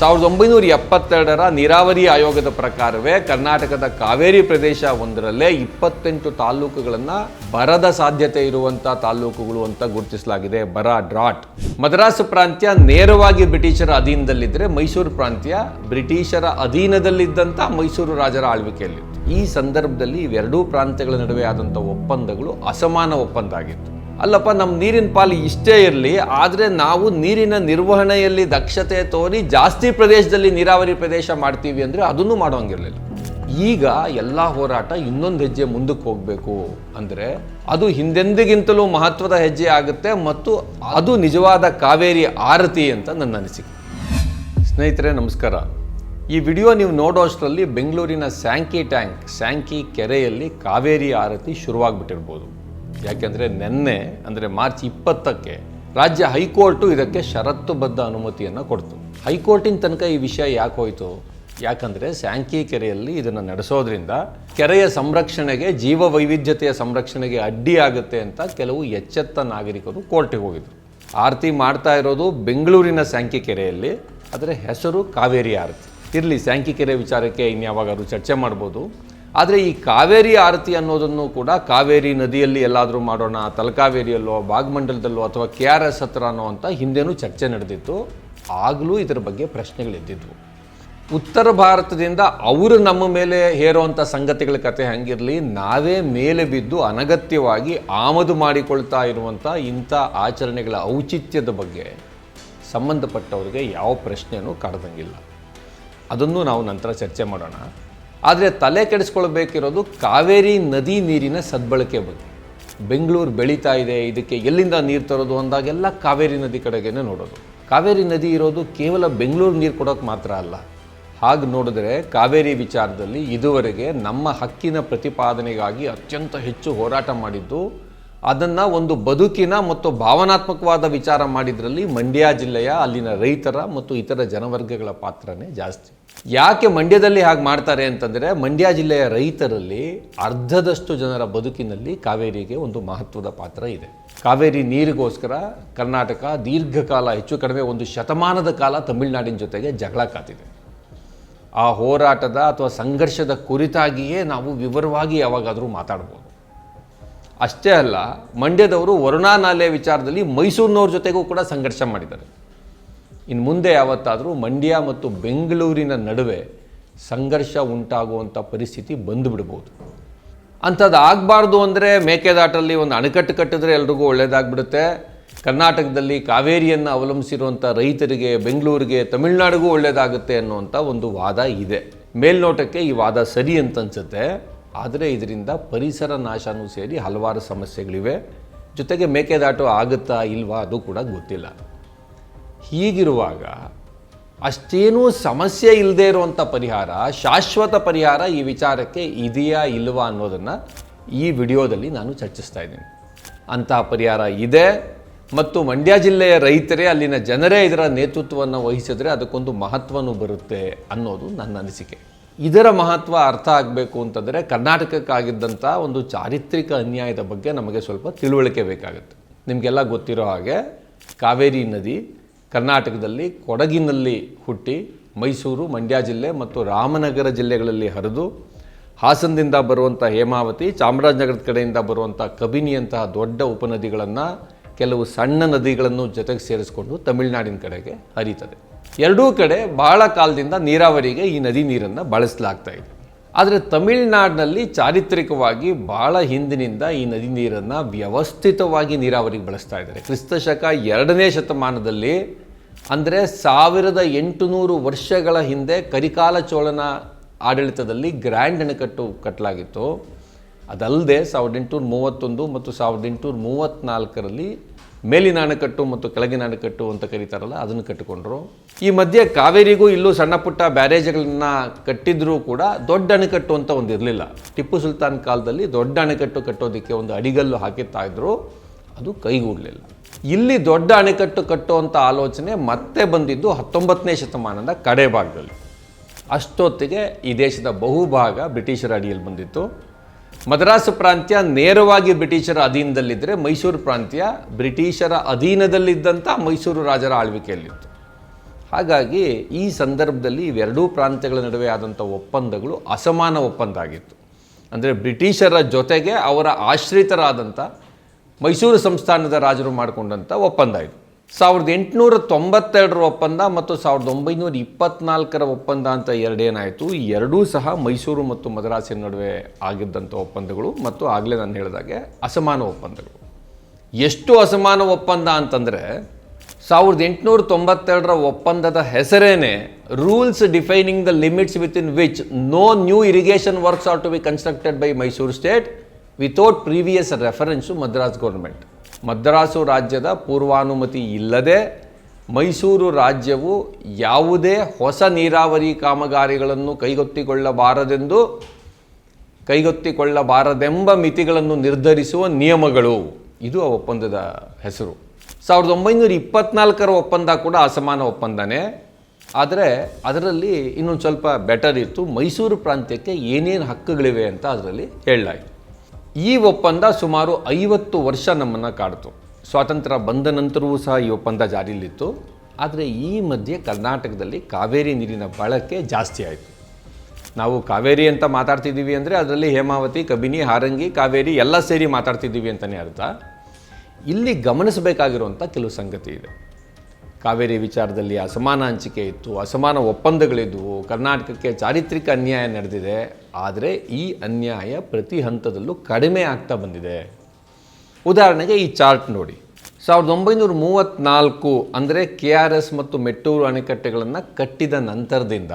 ಸಾವಿರದ ಒಂಬೈನೂರ ಎಪ್ಪತ್ತೆರಡರ ನೀರಾವರಿ ಆಯೋಗದ ಪ್ರಕಾರವೇ ಕರ್ನಾಟಕದ ಕಾವೇರಿ ಪ್ರದೇಶ ಒಂದರಲ್ಲೇ ಇಪ್ಪತ್ತೆಂಟು ತಾಲೂಕುಗಳನ್ನು ಬರದ ಸಾಧ್ಯತೆ ಇರುವಂಥ ತಾಲೂಕುಗಳು ಅಂತ ಗುರುತಿಸಲಾಗಿದೆ, ಬರ, ಡ್ರಾಟ್. ಮದ್ರಾಸ್ ಪ್ರಾಂತ್ಯ ನೇರವಾಗಿ ಬ್ರಿಟಿಷರ ಅಧೀನದಲ್ಲಿದ್ದರೆ ಮೈಸೂರು ಪ್ರಾಂತ್ಯ ಬ್ರಿಟಿಷರ ಅಧೀನದಲ್ಲಿದ್ದಂಥ ಮೈಸೂರು ರಾಜರ ಆಳ್ವಿಕೆಯಲ್ಲಿತ್ತು. ಈ ಸಂದರ್ಭದಲ್ಲಿ ಇವೆರಡೂ ಪ್ರಾಂತ್ಯಗಳ ನಡುವೆ ಆದಂಥ ಒಪ್ಪಂದಗಳು ಅಸಮಾನ ಒಪ್ಪಂದ ಆಗಿತ್ತು. ಅಲ್ಲಪ್ಪ ನಮ್ಮ ನೀರಿನ ಪಾಲು ಇಷ್ಟೇ ಇರಲಿ, ಆದರೆ ನಾವು ನೀರಿನ ನಿರ್ವಹಣೆಯಲ್ಲಿ ದಕ್ಷತೆ ತೋರಿ ಜಾಸ್ತಿ ಪ್ರದೇಶದಲ್ಲಿ ನೀರಾವರಿ ಪ್ರದೇಶ ಮಾಡ್ತೀವಿ ಅಂದರೆ ಅದನ್ನು ಮಾಡೋಂಗಿರಲಿಲ್ಲ. ಈಗ ಎಲ್ಲ ಹೋರಾಟ ಇನ್ನೊಂದು ಹೆಜ್ಜೆ ಮುಂದಕ್ಕೆ ಹೋಗಬೇಕು ಅಂದರೆ ಅದು ಹಿಂದೆಂದಿಗಿಂತಲೂ ಮಹತ್ವದ ಹೆಜ್ಜೆ ಆಗುತ್ತೆ ಮತ್ತು ಅದು ನಿಜವಾದ ಕಾವೇರಿ ಆರತಿ ಅಂತ ನನ್ನ ಅನಿಸಿಕೆ. ಸ್ನೇಹಿತರೆ, ನಮಸ್ಕಾರ. ಈ ವಿಡಿಯೋ ನೀವು ನೋಡೋ ಅಷ್ಟರಲ್ಲಿ ಬೆಂಗಳೂರಿನ ಸ್ಯಾಂಕಿ ಟ್ಯಾಂಕ್, ಸ್ಯಾಂಕಿ ಕೆರೆಯಲ್ಲಿ ಕಾವೇರಿ ಆರತಿ ಶುರುವಾಗ್ಬಿಟ್ಟಿರ್ಬೋದು. ಯಾಕೆಂದರೆ ನಿನ್ನೆ, ಅಂದರೆ ಮಾರ್ಚ್ ಇಪ್ಪತ್ತಕ್ಕೆ ರಾಜ್ಯ ಹೈಕೋರ್ಟು ಇದಕ್ಕೆ ಷರತ್ತುಬದ್ಧ ಅನುಮತಿಯನ್ನು ಕೊಡ್ತು. ಹೈಕೋರ್ಟಿನ ತನಕ ಈ ವಿಷಯ ಯಾಕೆ ಹೋಯಿತು? ಯಾಕಂದರೆ ಸ್ಯಾಂಕಿ ಕೆರೆಯಲ್ಲಿ ಇದನ್ನು ನಡೆಸೋದ್ರಿಂದ ಕೆರೆಯ ಸಂರಕ್ಷಣೆಗೆ ಜೀವ ವೈವಿಧ್ಯತೆಯ ಸಂರಕ್ಷಣೆಗೆ ಅಡ್ಡಿ ಆಗುತ್ತೆ ಅಂತ ಕೆಲವು ಎಚ್ಚೆತ್ತ ನಾಗರಿಕರು ಕೋರ್ಟಿಗೆ ಹೋಗಿದ್ರು. ಆರತಿ ಮಾಡ್ತಾ ಇರೋದು ಬೆಂಗಳೂರಿನ ಸ್ಯಾಂಕಿ ಕೆರೆಯಲ್ಲಿ ಅದರ ಹೆಸರು ಕಾವೇರಿ ಆರತಿ. ಇರಲಿ, ಸ್ಯಾಂಕಿ ಕೆರೆ ವಿಚಾರಕ್ಕೆ ಇನ್ಯಾವಾಗಾದ್ರೂ ಚರ್ಚೆ ಮಾಡ್ಬೋದು. ಆದರೆ ಈ ಕಾವೇರಿ ಆರತಿ ಅನ್ನೋದನ್ನು ಕೂಡ ಕಾವೇರಿ ನದಿಯಲ್ಲಿ ಎಲ್ಲಾದರೂ ಮಾಡೋಣ, ತಲಕಾವೇರಿಯಲ್ಲೋ ಭಾಗಮಂಡಲದಲ್ಲೋ ಅಥವಾ ಕೆ ಆರ್ ಎಸ್ ಹತ್ರ ಅನ್ನೋ ಅಂತ ಹಿಂದೆನೂ ಚರ್ಚೆ ನಡೆದಿತ್ತು. ಆಗಲೂ ಇದರ ಬಗ್ಗೆ ಪ್ರಶ್ನೆಗಳಿದ್ದಿದ್ವು ಉತ್ತರ ಭಾರತದಿಂದ ಅವರು ನಮ್ಮ ಮೇಲೆ ಹೇರುವಂಥ ಸಂಗತಿಗಳ ಕತೆ ಹಂಗಿರಲಿ, ನಾವೇ ಮೇಲೆ ಬಿದ್ದು ಅನಗತ್ಯವಾಗಿ ಆಮದು ಮಾಡಿಕೊಳ್ತಾ ಇರುವಂಥ ಇಂಥ ಆಚರಣೆಗಳ ಔಚಿತ್ಯದ ಬಗ್ಗೆ ಸಂಬಂಧಪಟ್ಟವರಿಗೆ ಯಾವ ಪ್ರಶ್ನೆಯೂ ಕಾಡ್ದಂಗಿಲ್ಲ. ಅದನ್ನು ನಾವು ನಂತರ ಚರ್ಚೆ ಮಾಡೋಣ. ಆದರೆ ತಲೆ ಕೆಡಿಸ್ಕೊಳ್ಬೇಕಿರೋದು ಕಾವೇರಿ ನದಿ ನೀರಿನ ಸದ್ಬಳಕೆ ಬಗ್ಗೆ. ಬೆಂಗಳೂರು ಬೆಳೀತಾ ಇದೆ, ಇದಕ್ಕೆ ಎಲ್ಲಿಂದ ನೀರು ತರೋದು ಅಂದಾಗೆಲ್ಲ ಕಾವೇರಿ ನದಿ ಕಡೆಗೇನೆ ನೋಡೋದು. ಕಾವೇರಿ ನದಿ ಇರೋದು ಕೇವಲ ಬೆಂಗಳೂರು ನೀರು ಕೊಡೋಕೆ ಮಾತ್ರ ಅಲ್ಲ. ಹಾಗೆ ನೋಡಿದ್ರೆ ಕಾವೇರಿ ವಿಚಾರದಲ್ಲಿ ಇದುವರೆಗೆ ನಮ್ಮ ಹಕ್ಕಿನ ಪ್ರತಿಪಾದನೆಗಾಗಿ ಅತ್ಯಂತ ಹೆಚ್ಚು ಹೋರಾಟ ಮಾಡಿದ್ದು ಅದನ್ನು ಒಂದು ಬದುಕಿನ ಮತ್ತು ಭಾವನಾತ್ಮಕವಾದ ವಿಚಾರ ಮಾಡಿದ್ರಲ್ಲಿ ಮಂಡ್ಯ ಜಿಲ್ಲೆಯ ಅಲ್ಲಿನ ರೈತರ ಮತ್ತು ಇತರ ಜನವರ್ಗಗಳ ಪಾತ್ರನೇ ಜಾಸ್ತಿ. ಯಾಕೆ ಮಂಡ್ಯದಲ್ಲಿ ಹಾಗೆ ಮಾಡ್ತಾರೆ ಅಂತಂದರೆ ಮಂಡ್ಯ ಜಿಲ್ಲೆಯ ರೈತರಲ್ಲಿ ಅರ್ಧದಷ್ಟು ಜನರ ಬದುಕಿನಲ್ಲಿ ಕಾವೇರಿಗೆ ಒಂದು ಮಹತ್ವದ ಪಾತ್ರ ಇದೆ. ಕಾವೇರಿ ನೀರಿಗೋಸ್ಕರ ಕರ್ನಾಟಕ ದೀರ್ಘಕಾಲ, ಹೆಚ್ಚು ಕಡಿಮೆ ಒಂದು ಶತಮಾನದ ಕಾಲ ತಮಿಳುನಾಡಿನ ಜೊತೆಗೆ ಜಗಳ ಕಾತಿದೆ. ಆ ಹೋರಾಟದ ಅಥವಾ ಸಂಘರ್ಷದ ಕುರಿತಾಗಿಯೇ ನಾವು ವಿವರವಾಗಿ ಯಾವಾಗಾದರೂ ಮಾತಾಡ್ಬೋದು. ಅಷ್ಟೇ ಅಲ್ಲ, ಮಂಡ್ಯದವರು ವರುಣಾ ನಾಲೆ ವಿಚಾರದಲ್ಲಿ ಮೈಸೂರಿನವ್ರ ಜೊತೆಗೂ ಕೂಡ ಸಂಘರ್ಷ ಮಾಡಿದ್ದಾರೆ. ಇನ್ನು ಮುಂದೆ ಯಾವತ್ತಾದರೂ ಮಂಡ್ಯ ಮತ್ತು ಬೆಂಗಳೂರಿನ ನಡುವೆ ಸಂಘರ್ಷ ಉಂಟಾಗುವಂಥ ಪರಿಸ್ಥಿತಿ ಬಂದುಬಿಡ್ಬೋದು. ಅಂಥದ್ದು ಆಗಬಾರ್ದು ಅಂದರೆ ಮೇಕೆದಾಟಲ್ಲಿ ಒಂದು ಅಣೆಕಟ್ಟು ಕಟ್ಟಿದ್ರೆ ಎಲ್ರಿಗೂ ಒಳ್ಳೆಯದಾಗ್ಬಿಡುತ್ತೆ ಕರ್ನಾಟಕದಲ್ಲಿ ಕಾವೇರಿಯನ್ನು ಅವಲಂಬಿಸಿರುವಂಥ ರೈತರಿಗೆ, ಬೆಂಗಳೂರಿಗೆ, ತಮಿಳುನಾಡಿಗೂ ಒಳ್ಳೆಯದಾಗುತ್ತೆ ಅನ್ನುವಂಥ ಒಂದು ವಾದ ಇದೆ. ಮೇಲ್ನೋಟಕ್ಕೆ ಈ ವಾದ ಸರಿ ಅಂತ ಅನ್ಸುತ್ತೆ. ಆದರೆ ಇದರಿಂದ ಪರಿಸರ ನಾಶನೂ ಸೇರಿ ಹಲವಾರು ಸಮಸ್ಯೆಗಳಿವೆ. ಜೊತೆಗೆ ಮೇಕೆದಾಟು ಆಗುತ್ತಾ ಇಲ್ವಾ ಅದು ಕೂಡ ಗೊತ್ತಿಲ್ಲ. ಹೀಗಿರುವಾಗ ಅಷ್ಟೇನೂ ಸಮಸ್ಯೆ ಇಲ್ಲದೆ ಇರುವಂಥ ಪರಿಹಾರ, ಶಾಶ್ವತ ಪರಿಹಾರ ಈ ವಿಚಾರಕ್ಕೆ ಇದೆಯಾ ಇಲ್ವಾ ಅನ್ನೋದನ್ನು ಈ ವಿಡಿಯೋದಲ್ಲಿ ನಾನು ಚರ್ಚಿಸ್ತಾ ಇದ್ದೀನಿ. ಅಂತಹ ಪರಿಹಾರ ಇದೆ ಮತ್ತು ಮಂಡ್ಯ ಜಿಲ್ಲೆಯ ರೈತರೇ, ಅಲ್ಲಿನ ಜನರೇ ಇದರ ನೇತೃತ್ವವನ್ನು ವಹಿಸಿದ್ರೆ ಅದಕ್ಕೊಂದು ಮಹತ್ವನೂ ಬರುತ್ತೆ ಅನ್ನೋದು ನನ್ನ ಅನಿಸಿಕೆ. ಇದರ ಮಹತ್ವ ಅರ್ಥ ಆಗಬೇಕು ಅಂತಂದರೆ ಕರ್ನಾಟಕಕ್ಕಾಗಿದ್ದಂಥ ಒಂದು ಚಾರಿತ್ರಿಕ ಅನ್ಯಾಯದ ಬಗ್ಗೆ ನಮಗೆ ಸ್ವಲ್ಪ ತಿಳುವಳಿಕೆ ಬೇಕಾಗುತ್ತೆ. ನಿಮಗೆಲ್ಲ ಗೊತ್ತಿರೋ ಹಾಗೆ ಕಾವೇರಿ ನದಿ ಕರ್ನಾಟಕದಲ್ಲಿ ಕೊಡಗಿನಲ್ಲಿ ಹುಟ್ಟಿ ಮೈಸೂರು, ಮಂಡ್ಯ ಜಿಲ್ಲೆ ಮತ್ತು ರಾಮನಗರ ಜಿಲ್ಲೆಗಳಲ್ಲಿ ಹರಿದು ಹಾಸನದಿಂದ ಬರುವಂಥ ಹೇಮಾವತಿ, ಚಾಮರಾಜನಗರದ ಕಡೆಯಿಂದ ಬರುವಂಥ ಕಬಿನಿಯಂತಹ ದೊಡ್ಡ ಉಪನದಿಗಳನ್ನು ಕೆಲವು ಸಣ್ಣ ನದಿಗಳನ್ನು ಜೊತೆಗೆ ಸೇರಿಸಿಕೊಂಡು ತಮಿಳುನಾಡಿನ ಕಡೆಗೆ ಹರಿತದೆ. ಎರಡೂ ಕಡೆ ಬಹಳ ಕಾಲದಿಂದ ನೀರಾವರಿಗೆ ಈ ನದಿ ನೀರನ್ನು ಬಳಸಲಾಗ್ತಾ ಇದೆ. ಆದರೆ ತಮಿಳುನಾಡಿನಲ್ಲಿ ಚಾರಿತ್ರಿಕವಾಗಿ ಬಹಳ ಹಿಂದಿನಿಂದ ಈ ನದಿ ನೀರನ್ನು ವ್ಯವಸ್ಥಿತವಾಗಿ ನೀರಾವರಿಗೆ ಬಳಸ್ತಾ ಇದ್ದಾರೆ. ಕ್ರಿಸ್ತಶಕ ಎರಡನೇ ಶತಮಾನದಲ್ಲಿ ಅಂದರೆ ಸಾವಿರದ ಎಂಟುನೂರು ವರ್ಷಗಳ ಹಿಂದೆ ಕರಿಕಾಲ ಚೋಳನ ಆಡಳಿತದಲ್ಲಿ ಗ್ರ್ಯಾಂಡ್ ಅಣೆಕಟ್ಟು ಕಟ್ಟಲಾಗಿತ್ತು ಅದಲ್ಲದೆ ಸಾವಿರದ ಎಂಟುನೂರ ಮೂವತ್ತೊಂದು ಮತ್ತು ಸಾವಿರದ ಎಂಟುನೂರ ಮೂವತ್ತ್ನಾಲ್ಕರಲ್ಲಿ ಮೇಲಿನ ಅಣೆಕಟ್ಟು ಮತ್ತು ಕೆಳಗಿನ ಅಣೆಕಟ್ಟು ಅಂತ ಕರೀತಾರಲ್ಲ, ಅದನ್ನು ಕಟ್ಟಿಕೊಂಡ್ರು. ಈ ಮಧ್ಯೆ ಕಾವೇರಿಗೂ ಇಲ್ಲೂ ಸಣ್ಣ ಪುಟ್ಟ ಬ್ಯಾರೇಜ್ಗಳನ್ನ ಕಟ್ಟಿದ್ರೂ ಕೂಡ ದೊಡ್ಡ ಅಣೆಕಟ್ಟು ಅಂತ ಒಂದು ಇರಲಿಲ್ಲ. ಟಿಪ್ಪು ಸುಲ್ತಾನ್ ಕಾಲದಲ್ಲಿ ದೊಡ್ಡ ಅಣೆಕಟ್ಟು ಕಟ್ಟೋದಕ್ಕೆ ಒಂದು ಅಡಿಗಲ್ಲು ಹಾಕಿತ್ತಾ ಇದ್ರು, ಅದು ಕೈಗೂಡಲಿಲ್ಲ. ಇಲ್ಲಿ ದೊಡ್ಡ ಅಣೆಕಟ್ಟು ಕಟ್ಟುವಂಥ ಆಲೋಚನೆ ಮತ್ತೆ ಬಂದಿದ್ದು ಹತ್ತೊಂಬತ್ತನೇ ಶತಮಾನದ ಕಡೆ ಭಾಗದಲ್ಲಿ ಅಷ್ಟೊತ್ತಿಗೆ ಈ ದೇಶದ ಬಹುಭಾಗ ಬ್ರಿಟಿಷರ ಅಡಿಯಲ್ಲಿ ಬಂದಿತ್ತು. ಮದ್ರಾಸ್ ಪ್ರಾಂತ್ಯ ನೇರವಾಗಿ ಬ್ರಿಟಿಷರ ಅಧೀನದಲ್ಲಿದ್ದರೆ ಮೈಸೂರು ಪ್ರಾಂತ್ಯ ಬ್ರಿಟಿಷರ ಅಧೀನದಲ್ಲಿದ್ದಂಥ ಮೈಸೂರು ರಾಜರ ಆಳ್ವಿಕೆಯಲ್ಲಿತ್ತು. ಹಾಗಾಗಿ ಈ ಸಂದರ್ಭದಲ್ಲಿ ಇವೆರಡೂ ಪ್ರಾಂತ್ಯಗಳ ನಡುವೆ ಆದಂಥ ಒಪ್ಪಂದಗಳು ಅಸಮಾನ ಒಪ್ಪಂದ ಆಗಿತ್ತು ಅಂದರೆ ಬ್ರಿಟಿಷರ ಜೊತೆಗೆ ಅವರ ಆಶ್ರಿತರಾದಂಥ ಮೈಸೂರು ಸಂಸ್ಥಾನದ ರಾಜರು ಮಾಡಿಕೊಂಡಂಥ ಒಪ್ಪಂದ ಇದು. ಸಾವಿರದ ಎಂಟುನೂರ ತೊಂಬತ್ತೆರಡರ ಒಪ್ಪಂದ ಮತ್ತು ಸಾವಿರದ ಒಂಬೈನೂರ ಇಪ್ಪತ್ನಾಲ್ಕರ ಒಪ್ಪಂದ ಅಂತ ಎರಡೇನಾಯಿತು. ಎರಡೂ ಸಹ ಮೈಸೂರು ಮತ್ತು ಮದ್ರಾಸಿನ ನಡುವೆ ಆಗಿದ್ದಂಥ ಒಪ್ಪಂದಗಳು ಮತ್ತು ಆಗಲೇ ನಾನು ಹೇಳಿದಾಗೆ ಅಸಮಾನ ಒಪ್ಪಂದಗಳು. ಎಷ್ಟು ಅಸಮಾನ ಒಪ್ಪಂದ ಅಂತಂದರೆ ಸಾವಿರದ ಎಂಟುನೂರ ತೊಂಬತ್ತೆರಡರ ಒಪ್ಪಂದದ ಹೆಸರೇನೆ rules defining the limits within which no new irrigation works are to be constructed by Mysuru state without previous reference Madras government. Madras ರಾಜ್ಯದ ಪೂರ್ವಾನುಮತಿ ಇಲ್ಲದೆ ಮೈಸೂರು ರಾಜ್ಯವು ಯಾವುದೇ ಹೊಸ ನೀರಾವರಿ ಕಾಮಗಾರಿಗಳನ್ನು ಕೈಗೊತ್ತಿಕೊಳ್ಳಬಾರದೆಂದು, ಕೈಗೊತ್ತಿಕೊಳ್ಳಬಾರದೆಂಬ ಮಿತಿಗಳನ್ನು ನಿರ್ಧರಿಸುವ ನಿಯಮಗಳು. ಇದು ಆ ಒಪ್ಪಂದದ ಹೆಸರು. ಸಾವಿರದ ಒಂಬೈನೂರ ಇಪ್ಪತ್ನಾಲ್ಕರ ಒಪ್ಪಂದ ಕೂಡ ಅಸಮಾನ ಒಪ್ಪಂದನೇ. ಆದರೆ ಅದರಲ್ಲಿ ಇನ್ನೊಂದು ಸ್ವಲ್ಪ ಬೆಟರ್ ಇತ್ತು. ಮೈಸೂರು ಪ್ರಾಂತ್ಯಕ್ಕೆ ಏನೇನು ಹಕ್ಕುಗಳಿವೆ ಅಂತ ಅದರಲ್ಲಿ ಹೇಳಲಾಯಿತು. ಈ ಒಪ್ಪಂದ ಸುಮಾರು ಐವತ್ತು ವರ್ಷ ನಮ್ಮನ್ನು ಕಾಡ್ತು. ಸ್ವಾತಂತ್ರ್ಯ ಬಂದ ನಂತರವೂ ಸಹ ಈ ಒಪ್ಪಂದ ಜಾರಿಯಲ್ಲಿತ್ತು ಆದರೆ ಈ ಮಧ್ಯೆ ಕರ್ನಾಟಕದಲ್ಲಿ ಕಾವೇರಿ ನೀರಿನ ಬಳಕೆ ಜಾಸ್ತಿ ಆಯಿತು. ನಾವು ಕಾವೇರಿ ಅಂತ ಮಾತಾಡ್ತಿದ್ದೀವಿ ಅಂದರೆ ಅದರಲ್ಲಿ ಹೇಮಾವತಿ, ಕಬಿನಿ, ಹಾರಂಗಿ, ಕಾವೇರಿ ಎಲ್ಲ ಸೇರಿ ಮಾತಾಡ್ತಿದ್ದೀವಿ ಅಂತಲೇ ಅರ್ಥ. ಇಲ್ಲಿ ಗಮನಿಸಬೇಕಾಗಿರುವಂಥ ಕೆಲವು ಸಂಗತಿ ಇದೆ. ಕಾವೇರಿ ವಿಚಾರದಲ್ಲಿ ಅಸಮಾನ ಹಂಚಿಕೆ ಇತ್ತು, ಅಸಮಾನ ಒಪ್ಪಂದಗಳಿದ್ವು, ಕರ್ನಾಟಕಕ್ಕೆ ಚಾರಿತ್ರಿಕ ಅನ್ಯಾಯ ನಡೆದಿದೆ, ಆದರೆ ಈ ಅನ್ಯಾಯ ಪ್ರತಿ ಹಂತದಲ್ಲೂ ಕಡಿಮೆ ಆಗ್ತಾ ಬಂದಿದೆ. ಉದಾಹರಣೆಗೆ ಈ ಚಾರ್ಟ್ ನೋಡಿ. ಸಾವಿರದ ಒಂಬೈನೂರ ಮೂವತ್ತ್ನಾಲ್ಕು ಅಂದರೆ ಕೆ ಆರ್ ಎಸ್ ಮತ್ತು ಮೆಟ್ಟೂರು ಅಣೆಕಟ್ಟೆಗಳನ್ನು ಕಟ್ಟಿದ ನಂತರದಿಂದ